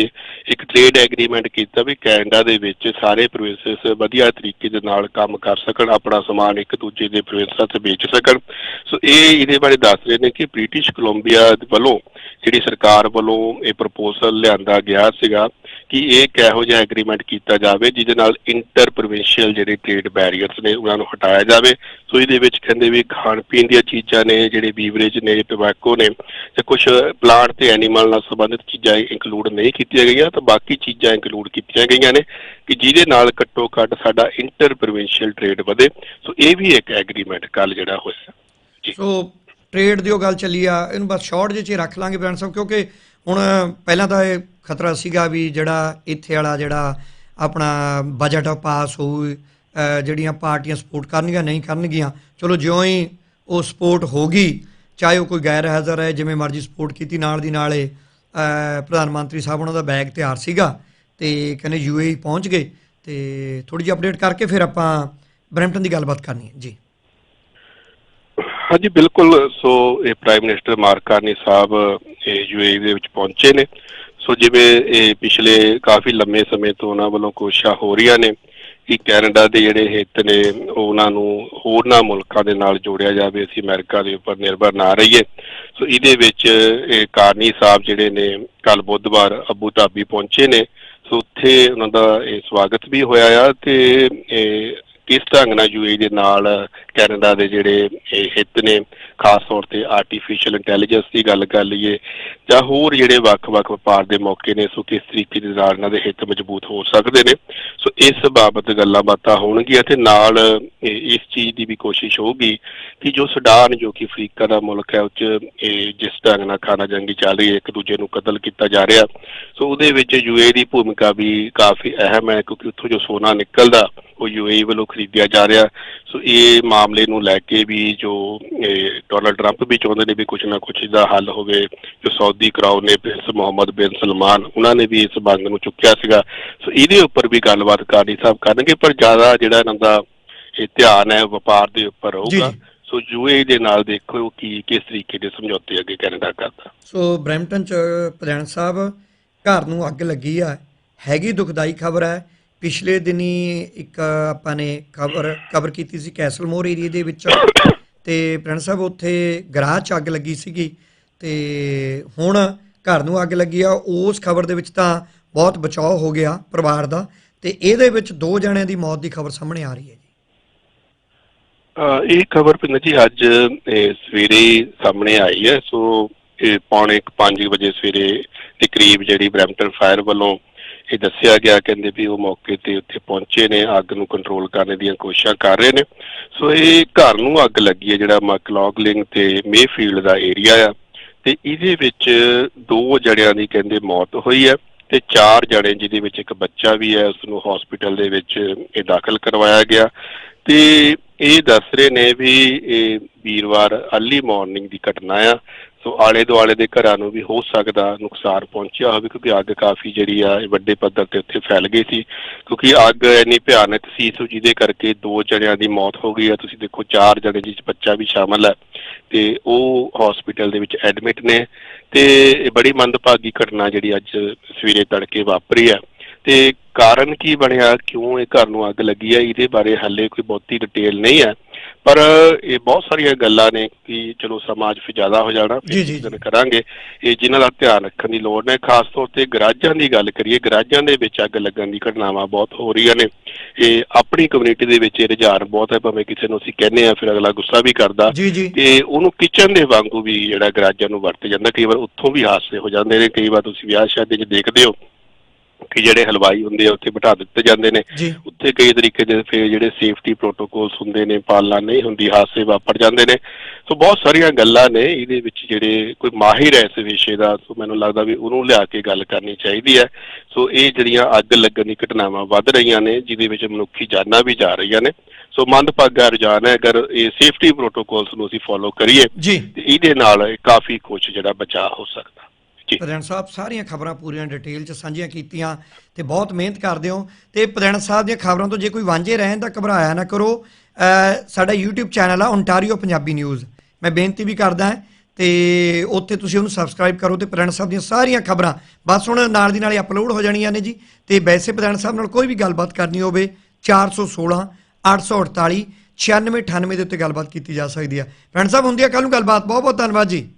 ਇੱਕ ਟ੍ਰੇਡ ਐਗਰੀਮੈਂਟ ਕੀਤਾ ਵੀ ਕੈਨੇਡਾ ਦੇ ਵਿੱਚ ਸਾਰੇ ਪ੍ਰੋਵਿੰਸਿਸ ਵਧੀਆ ਤਰੀਕੇ ਦੇ ਨਾਲ ਕੰਮ ਕਰ ਸਕਣ, ਆਪਣਾ ਸਮਾਨ ਇੱਕ ਦੂਜੇ ਦੇ ਪ੍ਰੋਵਿੰਸਾਂ 'ਚ ਵੇਚ ਸਕਣ। ਸੋ ਇਹ ਇਹਦੇ ਬਾਰੇ ਦੱਸ ਰਹੇ ਨੇ ਕਿ ਬ੍ਰਿਟਿਸ਼ ਕੋਲੰਬੀਆ ਵੱਲੋਂ ਜਿਹੜੀ ਸਰਕਾਰ ਵੱਲੋਂ ਇਹ ਪ੍ਰਪੋਜ਼ਲ ਲਿਆਂਦਾ ਗਿਆ ਸੀਗਾ ਕਿ ਇਹ ਕਿਹੋ ਜਿਹਾ ਐਗਰੀਮੈਂਟ ਕੀਤਾ ਜਾਵੇ ਜਿਹਦੇ ਨਾਲ ਇੰਟਰ ਪ੍ਰੋਵਿੰਸ਼ੀਅਲ ਜਿਹੜੇ ਟ੍ਰੇਡ ਬੈਰੀਅਰਸ ਨੇ ਉਹਨਾਂ ਨੂੰ ਹਟਾਇਆ ਜਾਵੇ। ਸੋ ਇਹਦੇ ਵਿੱਚ ਕਹਿੰਦੇ ਵੀ ਖਾਣ ਪੀਣ ਦੀਆਂ ਚੀਜ਼ਾਂ ਨੇ, ਜਿਹੜੇ ਬੀਵਰੇਜ ਨੇ ਟੋਬੈਕੋ ਨੇ ਤੇ ਕੁਝ ਪਲਾਂਟ ਤੇ ਐਨੀਮਲ ਨਾਲ ਸੰਬੰਧਿਤ ਚੀਜ਼ਾਂ ਇੰਕਲੂਡ ਨਹੀਂ ਕੀਤੀਆਂ ਗਈਆਂ ਤਾਂ ਬਾਕੀ ਚੀਜ਼ਾਂ ਇੰਕਲੂਡ ਕੀਤੀਆਂ ਗਈਆਂ ਨੇ ਕਿ ਜਿਹਦੇ ਨਾਲ ਘੱਟੋ ਘੱਟ ਸਾਡਾ ਇੰਟਰ ਪ੍ਰੋਵਿੰਸ਼ੀਅਲ ਟ੍ਰੇਡ ਵਧੇ। ਸੋ ਇਹ ਵੀ ਇੱਕ ਐਗਰੀਮੈਂਟ ਕੱਲ ਜਿਹੜਾ ਹੋਇਆ। ਸੋ ਟ੍ਰੇਡ ਦੀ ਉਹ ਗੱਲ ਚੱਲੀ ਆ, ਇਹਨੂੰ ਬਸ ਸ਼ਾਰਟ ਜਿਹੇ ਚ ਰੱਖ ਲਾਂਗੇ ਬ੍ਰਾਂਡ ਸਾਹਿਬ, ਕਿਉਂਕਿ ਹੁਣ ਪਹਿਲਾਂ ਤਾਂ ਇਹ ਖਤਰਾ ਸੀਗਾ ਵੀ ਜਿਹੜਾ ਇੱਥੇ ਵਾਲਾ ਜਿਹੜਾ ਆਪਣਾ ਬਜਟ ਪਾਸ ਹੋਊ ਜਿਹੜੀਆਂ ਪਾਰਟੀਆਂ ਸਪੋਰਟ ਕਰਨਗੀਆਂ, ਨਹੀਂ ਕਰਨਗੀਆਂ, ਚਲੋ ਜਿਉਂ ਹੀ ਉਹ ਸਪੋਰਟ ਹੋ ਗਈ, ਚਾਹੇ ਉਹ ਕੋਈ ਗੈਰ ਹਾਜ਼ਰ ਹੈ, ਜਿਵੇਂ ਮਰਜ਼ੀ ਸਪੋਰਟ ਕੀਤੀ, ਨਾਲ ਦੀ ਨਾਲ ਇਹ ਪ੍ਰਧਾਨ ਮੰਤਰੀ ਸਾਹਿਬ ਉਹਨਾਂ ਦਾ ਬੈਗ ਤਿਆਰ ਸੀਗਾ ਤੇ ਕਹਿੰਦੇ ਯੂਏਈ ਪਹੁੰਚ ਗਏ ਤੇ ਥੋੜੀ ਜਿਹੀ ਅਪਡੇਟ ਕਰਕੇ ਫਿਰ ਆਪਾਂ ਬਰੈਂਪਟਨ ਦੀ ਗੱਲਬਾਤ ਕਰਨੀ ਹੈ। ਜੀ। ਹਾਂਜੀ, ਬਿਲਕੁਲ। ਸੋ ਇਹ ਪ੍ਰਾਈਮ ਮਿਨਿਸਟਰ ਮਾਰਕ ਕਾਰਨੀ ਸਾਹਿਬ ਇਹ ਯੂਏਈ ਦੇ ਵਿੱਚ ਪਹੁੰਚੇ ਨੇ। ਸੋ ਜਿਵੇਂ ਇਹ ਪਿਛਲੇ ਕਾਫੀ ਲੰਮੇ ਸਮੇਂ ਤੋਂ ਉਹਨਾਂ ਵੱਲੋਂ ਕੋਸ਼ਿਸ਼ਾਂ ਹੋ ਰਹੀਆਂ ਨੇ ਕਿ ਕੈਨੇਡਾ ਦੇ ਜਿਹੜੇ ਹਿੱਤ ਨੇ, ਉਹਨਾਂ ਨੂੰ ਹੋਰਨਾਂ ਮੁਲਕਾਂ ਦੇ ਨਾਲ ਜੋੜਿਆ ਜਾਵੇ, ਅਸੀਂ ਅਮਰੀਕਾ ਦੇ ਉੱਪਰ ਨਿਰਭਰ ਨਾ ਰਹੀਏ। ਸੋ ਇਹਦੇ ਵਿੱਚ ਇਹ ਕਾਰਨੀ ਸਾਹਿਬ ਜਿਹੜੇ ਨੇ ਕੱਲ ਬੁੱਧਵਾਰ ਅਬੂ ਧਾਬੀ ਪਹੁੰਚੇ ਨੇ। ਸੋ ਉੱਥੇ ਉਹਨਾਂ ਦਾ ਇਹ ਸਵਾਗਤ ਵੀ ਹੋਇਆ ਆ ਤੇ ਇਹ ਕਿਸ ਢੰਗ ਨਾਲ ਯੂਏ ਦੇ ਨਾਲ ਕੈਨੇਡਾ ਦੇ ਜਿਹੜੇ ਇਹ ਹਿੱਤ ਨੇ, ਖਾਸ ਤੌਰ ਤੇ ਆਰਟੀਫੀਸ਼ੀਅਲ ਇੰਟੈਲੀਜੈਂਸ ਦੀ ਗੱਲ ਕਰ ਲਈਏ, ਜਾਂ ਹੋਰ ਜਿਹੜੇ ਵੱਖ-ਵੱਖ ਵਪਾਰ ਦੇ ਮੌਕੇ ਨੇ, ਸੋ ਕਿਸ ਤਰੀਕੇ ਦੇ ਨਾਲ ਇਹਨਾਂ ਦੇ ਹਿੱਤ ਮਜ਼ਬੂਤ ਹੋ ਸਕਦੇ ਨੇ? ਸੋ ਇਸ ਬਾਬਤ ਗੱਲਾਂ ਬਾਤਾਂ ਹੋਣਗੀਆਂ ਤੇ ਨਾਲ ਇਸ ਚੀਜ਼ ਦੀ ਵੀ ਕੋਸ਼ਿਸ਼ ਹੋਊਗੀ ਕਿ ਜੋ ਸੁਡਾਨ ਜੋ ਕਿ ਅਫਰੀਕਾ ਦਾ ਮੁਲਕ ਹੈ, ਉਹ 'ਚ ਇਹ ਜਿਸ ਢੰਗ ਨਾਲ ਖਾਣਾ ਜੰਗੀ ਚੱਲ ਰਹੀ ਹੈ, ਇੱਕ ਦੂਜੇ ਨੂੰ ਕਤਲ ਕੀਤਾ ਜਾ ਰਿਹਾ। ਸੋ ਉਹਦੇ ਵਿੱਚ ਯੂਏ ਦੀ ਭੂਮਿਕਾ ਵੀ ਕਾਫੀ ਅਹਿਮ ਹੈ, ਕਿਉਂਕਿ ਉੱਥੋਂ ਜੋ ਸੋਨਾ ਨਿਕਲਦਾ ਉਹ ਯੂਏ ਵੱਲੋਂ ਖਰੀਦਿਆ ਜਾ ਰਿਹਾ। ਸੋ ਇਹ ਮਾਮਲੇ ਨੂੰ ਲੈ ਕੇ ਵੀ ਜੋ ਡੋਨਲਡ ਟਰੰਪ ਵੀ ਚਾਹੁੰਦੇ ਨੇ ਵੀ ਕੁਝ ਨਾ ਕੁਝ ਦਾ ਹੱਲ ਹੋਵੇ ਜੋ ਸਾਊਦੀ ਕਰਾਉਨ ਨੇ ਪ੍ਰਿੰਸ ਮੁਹੰਮਦ ਬਿਨ ਸਲਮਾਨ ਉਹਨਾਂ ਨੇ ਵੀ ਇਸ ਮੰਗ ਨੂੰ ਚੁੱਕਿਆ ਸੀਗਾ। ਸੋ ਇਹਦੇ ਉੱਪਰ ਵੀ ਗੱਲਬਾਤ ਕਾਰੀ ਸਾਹਿਬ ਕਰਨਗੇ ਪਰ ਜ਼ਿਆਦਾ ਜਿਹੜਾ ਇਹਨਾਂ ਦਾ ਇਹ ਧਿਆਨ ਹੈ ਵਪਾਰ ਦੇ ਉੱਪਰ ਹੋਊਗਾ। ਸੋ ਯੂਏ ਦੇ ਨਾਲ ਦੇਖੋ ਕਿ ਕਿਸ ਤਰੀਕੇ ਦੇ ਸਮਝੌਤੇ ਅੱਗੇ ਕੈਨੇਡਾ ਕਰਦਾ। ਸੋ ਬਰੈਂਪਟਨ ਚ ਪ੍ਰਧਾਨ ਸਾਹਿਬ ਘਰ ਨੂੰ ਅੱਗ ਲੱਗੀ ਆ। ਹੈਗੀ ਦੁਖਦਾਈ ਖਬਰ ਹੈ। ਪਿਛਲੇ ਦਿਨੀ ਇੱਕ ਆਪਾਂ ਨੇ ਖਬਰ ਕਵਰ ਕੀਤੀ ਸੀ ਕੈਸਲਮੋਰ ਏਰੀਆ ਦੇ ਵਿੱਚ ਤੇ ਪ੍ਰਧਾਨ ਸਾਹਿਬ ਉੱਥੇ ਗਰਾਜ ਚ ਅੱਗ ਲੱਗੀ ਸੀਗੀ ਤੇ ਹੁਣ ਘਰ ਨੂੰ ਅੱਗ ਲੱਗੀ ਆ, ਉਸ ਖਬਰ ਦੇ ਵਿੱਚ ਤਾਂ ਬਹੁਤ ਬਚਾਅ ਹੋ ਗਿਆ ਪਰਿਵਾਰ ਦਾ ਤੇ ਇਹਦੇ ਵਿੱਚ ਦੋ ਜਣਿਆਂ ਦੀ ਮੌਤ ਦੀ ਖਬਰ ਸਾਹਮਣੇ ਆ ਰਹੀ ਹੈ ਜੀ। ਇਹ ਖਬਰ ਪਿੰਡ ਜੀ ਅੱਜ ਸਵੇਰੇ ਸਾਹਮਣੇ ਆਈ ਹੈ, ਸੋ ਪੌਣੇ 5 ਵਜੇ ਸਵੇਰੇ ਦੇ ਕਰੀਬ ਜਿਹੜੀ ਬਰੈਂਪਟਨ ਫਾਇਰ ਵੱਲੋਂ ਇਹ ਦੱਸਿਆ ਗਿਆ ਕਹਿੰਦੇ ਵੀ ਉਹ ਮੌਕੇ ਤੇ ਉੱਥੇ ਪਹੁੰਚੇ ਨੇ, ਅੱਗ ਨੂੰ ਕੰਟਰੋਲ ਕਰਨ ਦੀਆਂ ਕੋਸ਼ਿਸ਼ਾਂ ਕਰ ਰਹੇ ਨੇ। ਸੋ ਇਹ ਘਰ ਨੂੰ ਅੱਗ ਲੱਗੀ ਹੈ, ਜਿਹੜਾ ਮਕਲੌਗਲਿੰਗ ਤੇ ਮੇਫੀਲਡ ਦਾ ਏਰੀਆ ਆ। ਤੇ ਇਹਦੇ ਵਿੱਚ ਦੋ ਜਣਿਆਂ ਦੀ ਕਹਿੰਦੇ ਮੌਤ ਹੋਈ ਹੈ ਤੇ ਚਾਰ ਜਣੇ ਜਿਹਦੇ ਵਿੱਚ ਇੱਕ ਬੱਚਾ ਵੀ ਹੈ ਉਸ ਨੂੰ ਹਸਪੀਟਲ ਦੇ ਵਿੱਚ ਇਹ ਦਾਖਲ ਕਰਵਾਇਆ ਗਿਆ। ਤੇ ਇਹ ਦੱਸ ਰਹੇ ਨੇ ਵੀ ਇਹ ਵੀਰਵਾਰ ਅਰਲੀ ਮਾਰਨਿੰਗ ਦੀ ਘਟਨਾ ਆ। ਸੋ ਆਲੇ ਦੁਆਲੇ ਦੇ ਘਰਾਂ ਨੂੰ ਵੀ ਹੋ ਸਕਦਾ ਨੁਕਸਾਨ ਪਹੁੰਚਿਆ। ਹੋਵੇ ਕਿਉਂਕਿ ਅੱਗ ਕਾਫੀ ਜਿਹੜੀ ਆ, ਇਹ ਵੱਡੇ ਪੱਧਰ ਤੇ ਉੱਥੇ ਫੈਲ ਗਈ ਸੀ। ਕਿਉਂਕਿ ਅੱਗ ਇੰਨੀ ਭਿਆਨਕ ਸੀ, ਸੋ ਜਿਹਦੇ ਕਰਕੇ ਦੋ ਜਣਿਆਂ ਦੀ ਮੌਤ ਹੋ ਗਈ ਆ ਤੁਸੀਂ ਦੇਖੋ, ਚਾਰ ਜਣੇ ਜਿਸ ਬੱਚਾ ਵੀ ਸ਼ਾਮਲ ਹੈ ਤੇ ਉਹ ਹਸਪੀਟਲ ਦੇ ਵਿੱਚ ਐਡਮਿਟ ਨੇ ਤੇ ਇਹ ਬੜੀ ਮੰਦਭਾਗੀ ਘਟਨਾ ਜਿਹੜੀ ਅੱਜ ਸਵੇਰੇ ਤੜਕੇ ਵਾਪਰੀ ਹੈ। ਤੇ ਕਾਰਨ ਕੀ ਬਣਿਆ? ਕਿਉਂ ਇਹ ਘਰ ਨੂੰ ਅੱਗ ਲੱਗੀ ਹੈ ਇਹਦੇ ਬਾਰੇ ਹਾਲੇ ਕੋਈ ਬਹੁਤੀ ਡਿਟੇਲ ਨਹੀਂ ਹੈ। ਪਰ ਇਹ ਬਹੁਤ ਸਾਰੀਆਂ ਗੱਲਾਂ ਨੇ ਕਿ ਚਲੋ ਸਮਾਜ ਫਿਰ ਜ਼ਿਆਦਾ ਹੋ ਜਾਣਾ ਫਿਰ ਜੀ। ਗੱਲ ਕਰਾਂਗੇ। ਇਹ ਜਿਨ੍ਹਾਂ ਦਾ ਧਿਆਨ ਰੱਖਣ ਦੀ ਲੋੜ ਹੈ ਖਾਸ ਤੌਰ ਤੇ ਗਰਾਜਾਂ ਦੀ ਗੱਲ ਕਰੀਏ। ਗਰਾਜਾਂ ਦੇ ਵਿੱਚ ਅੱਗ ਲੱਗਣ ਦੀ ਘਟਨਾਵਾਂ ਬਹੁਤ ਹੋ ਰਹੀਆਂ ਨੇ। ਇਹ ਆਪਣੀ ਕਮਿਊਨਿਟੀ ਦੇ ਵਿੱਚ ਇਹ ਰੁਝਾਨ ਬਹੁਤ ਹੈ ਭਾਵੇਂ ਕਿਸੇ ਨੂੰ ਅਸੀਂ ਕਹਿੰਦੇ ਆ ਫਿਰ ਅਗਲਾ ਗੁੱਸਾ ਵੀ ਕਰਦਾ। ਤੇ ਉਹਨੂੰ ਕਿਚਨ ਦੇ ਵਾਂਗੂ ਵੀ ਜਿਹੜਾ ਗਰਾਜਾਂ ਨੂੰ ਵਰਤ ਜਾਂਦਾ ਕਈ ਵਾਰ ਉੱਥੋਂ ਵੀ ਹਾਦਸੇ ਹੋ ਜਾਂਦੇ ਨੇ। ਕਈ ਵਾਰ ਤੁਸੀਂ ਵਿਆਹ ਸ਼ਾਦੀ 'ਚ ਦੇਖਦੇ ਹੋ ਕਿ ਜਿਹੜੇ ਹਲਵਾਈ ਹੁੰਦੇ ਆ ਉੱਥੇ ਬਿਠਾ ਦਿੱਤੇ ਜਾਂਦੇ ਨੇ। ਉੱਥੇ ਕਈ ਤਰੀਕੇ ਦੇ ਫਿਰ ਜਿਹੜੇ ਸੇਫਟੀ ਪ੍ਰੋਟੋਕੋਲਸ ਹੁੰਦੇ ਨੇ ਪਾਲਣਾ ਨਹੀਂ ਹੁੰਦੀ ਹਾਦਸੇ ਵਾਪਰ ਜਾਂਦੇ ਨੇ। ਸੋ ਬਹੁਤ ਸਾਰੀਆਂ ਗੱਲਾਂ ਨੇ ਇਹਦੇ ਵਿੱਚ ਜਿਹੜੇ ਕੋਈ ਮਾਹਿਰ ਹੈ ਇਸ ਵਿਸ਼ੇ ਦਾ ਸੋ ਮੈਨੂੰ ਲੱਗਦਾ ਵੀ ਉਹਨੂੰ ਲਿਆ ਕੇ ਗੱਲ ਕਰਨੀ ਚਾਹੀਦੀ ਹੈ। ਸੋ ਇਹ ਜਿਹੜੀਆਂ ਅੱਗ ਲੱਗਣ ਦੀ ਘਟਨਾਵਾਂ ਵੱਧ ਰਹੀਆਂ ਨੇ ਜਿਹਦੇ ਵਿੱਚ ਮਨੁੱਖੀ ਜਾਨਾਂ ਵੀ ਜਾ ਰਹੀਆਂ ਨੇ। ਸੋ ਮੰਦਭਾਗਾ ਰੁਝਾਨ ਹੈ ਅਗਰ ਇਹ ਸੇਫਟੀ ਪ੍ਰੋਟੋਕੋਲਸ ਨੂੰ ਅਸੀਂ ਫੋਲੋ ਕਰੀਏ ਤੇ ਇਹਦੇ ਨਾਲ ਕਾਫੀ ਕੁਝ ਜਿਹੜਾ ਬਚਾਅ ਹੋ ਸਕਦਾ। ਪ੍ਰਧਾਨ ਸਾਹਿਬ, ਸਾਰੀਆਂ ਖਬਰਾਂ ਪੂਰੀਆਂ ਡਿਟੇਲ ਚ ਸਾਂਝੀਆਂ ਕੀਤੀਆਂ ਤੇ ਬਹੁਤ ਮਿਹਨਤ ਕਰਦੇ ਹੋ। ਤੇ ਪ੍ਰਧਾਨ ਸਾਹਿਬ ਦੀਆਂ ਖਬਰਾਂ ਤੋਂ ਜੇ ਕੋਈ ਵਾਂਝੇ ਰਹਿਣ ਤਾਂ ਘਬਰਾਇਆ ਨਾ ਕਰੋ। ਸਾਡਾ YouTube ਚੈਨਲ ਆ ਓਨਟਾਰੀਓ ਪੰਜਾਬੀ ਨਿਊਜ਼ ਮੈਂ ਬੇਨਤੀ ਵੀ ਕਰਦਾ ਹਾਂ ਤੇ ਉੱਥੇ ਤੁਸੀਂ ਉਹਨੂੰ ਸਬਸਕ੍ਰਾਈਬ ਕਰੋ ਤੇ ਪ੍ਰਧਾਨ ਸਾਹਿਬ ਦੀਆਂ ਸਾਰੀਆਂ ਖਬਰਾਂ, ਬਸ ਹੁਣ ਨਾਲ ਦੀ ਨਾਲ ਹੀ ਅਪਲੋਡ ਹੋ ਜਾਣੀਆਂ ਨੇ ਜੀ। ਤੇ ਵੈਸੇ ਪ੍ਰਧਾਨ ਸਾਹਿਬ ਨਾਲ ਕੋਈ ਵੀ ਗੱਲਬਾਤ ਕਰਨੀ ਹੋਵੇ 416 848 9698 ਦੇ ਉੱਤੇ ਗੱਲਬਾਤ ਕੀਤੀ ਜਾ ਸਕਦੀ ਹੈ ਪ੍ਰਧਾਨ ਸਾਹਿਬ, ਹੁੰਦੀ ਆ ਕੱਲ ਨੂੰ ਗੱਲਬਾਤ। ਬਹੁਤ ਬਹੁਤ ਧੰਨਵਾਦ ਜੀ।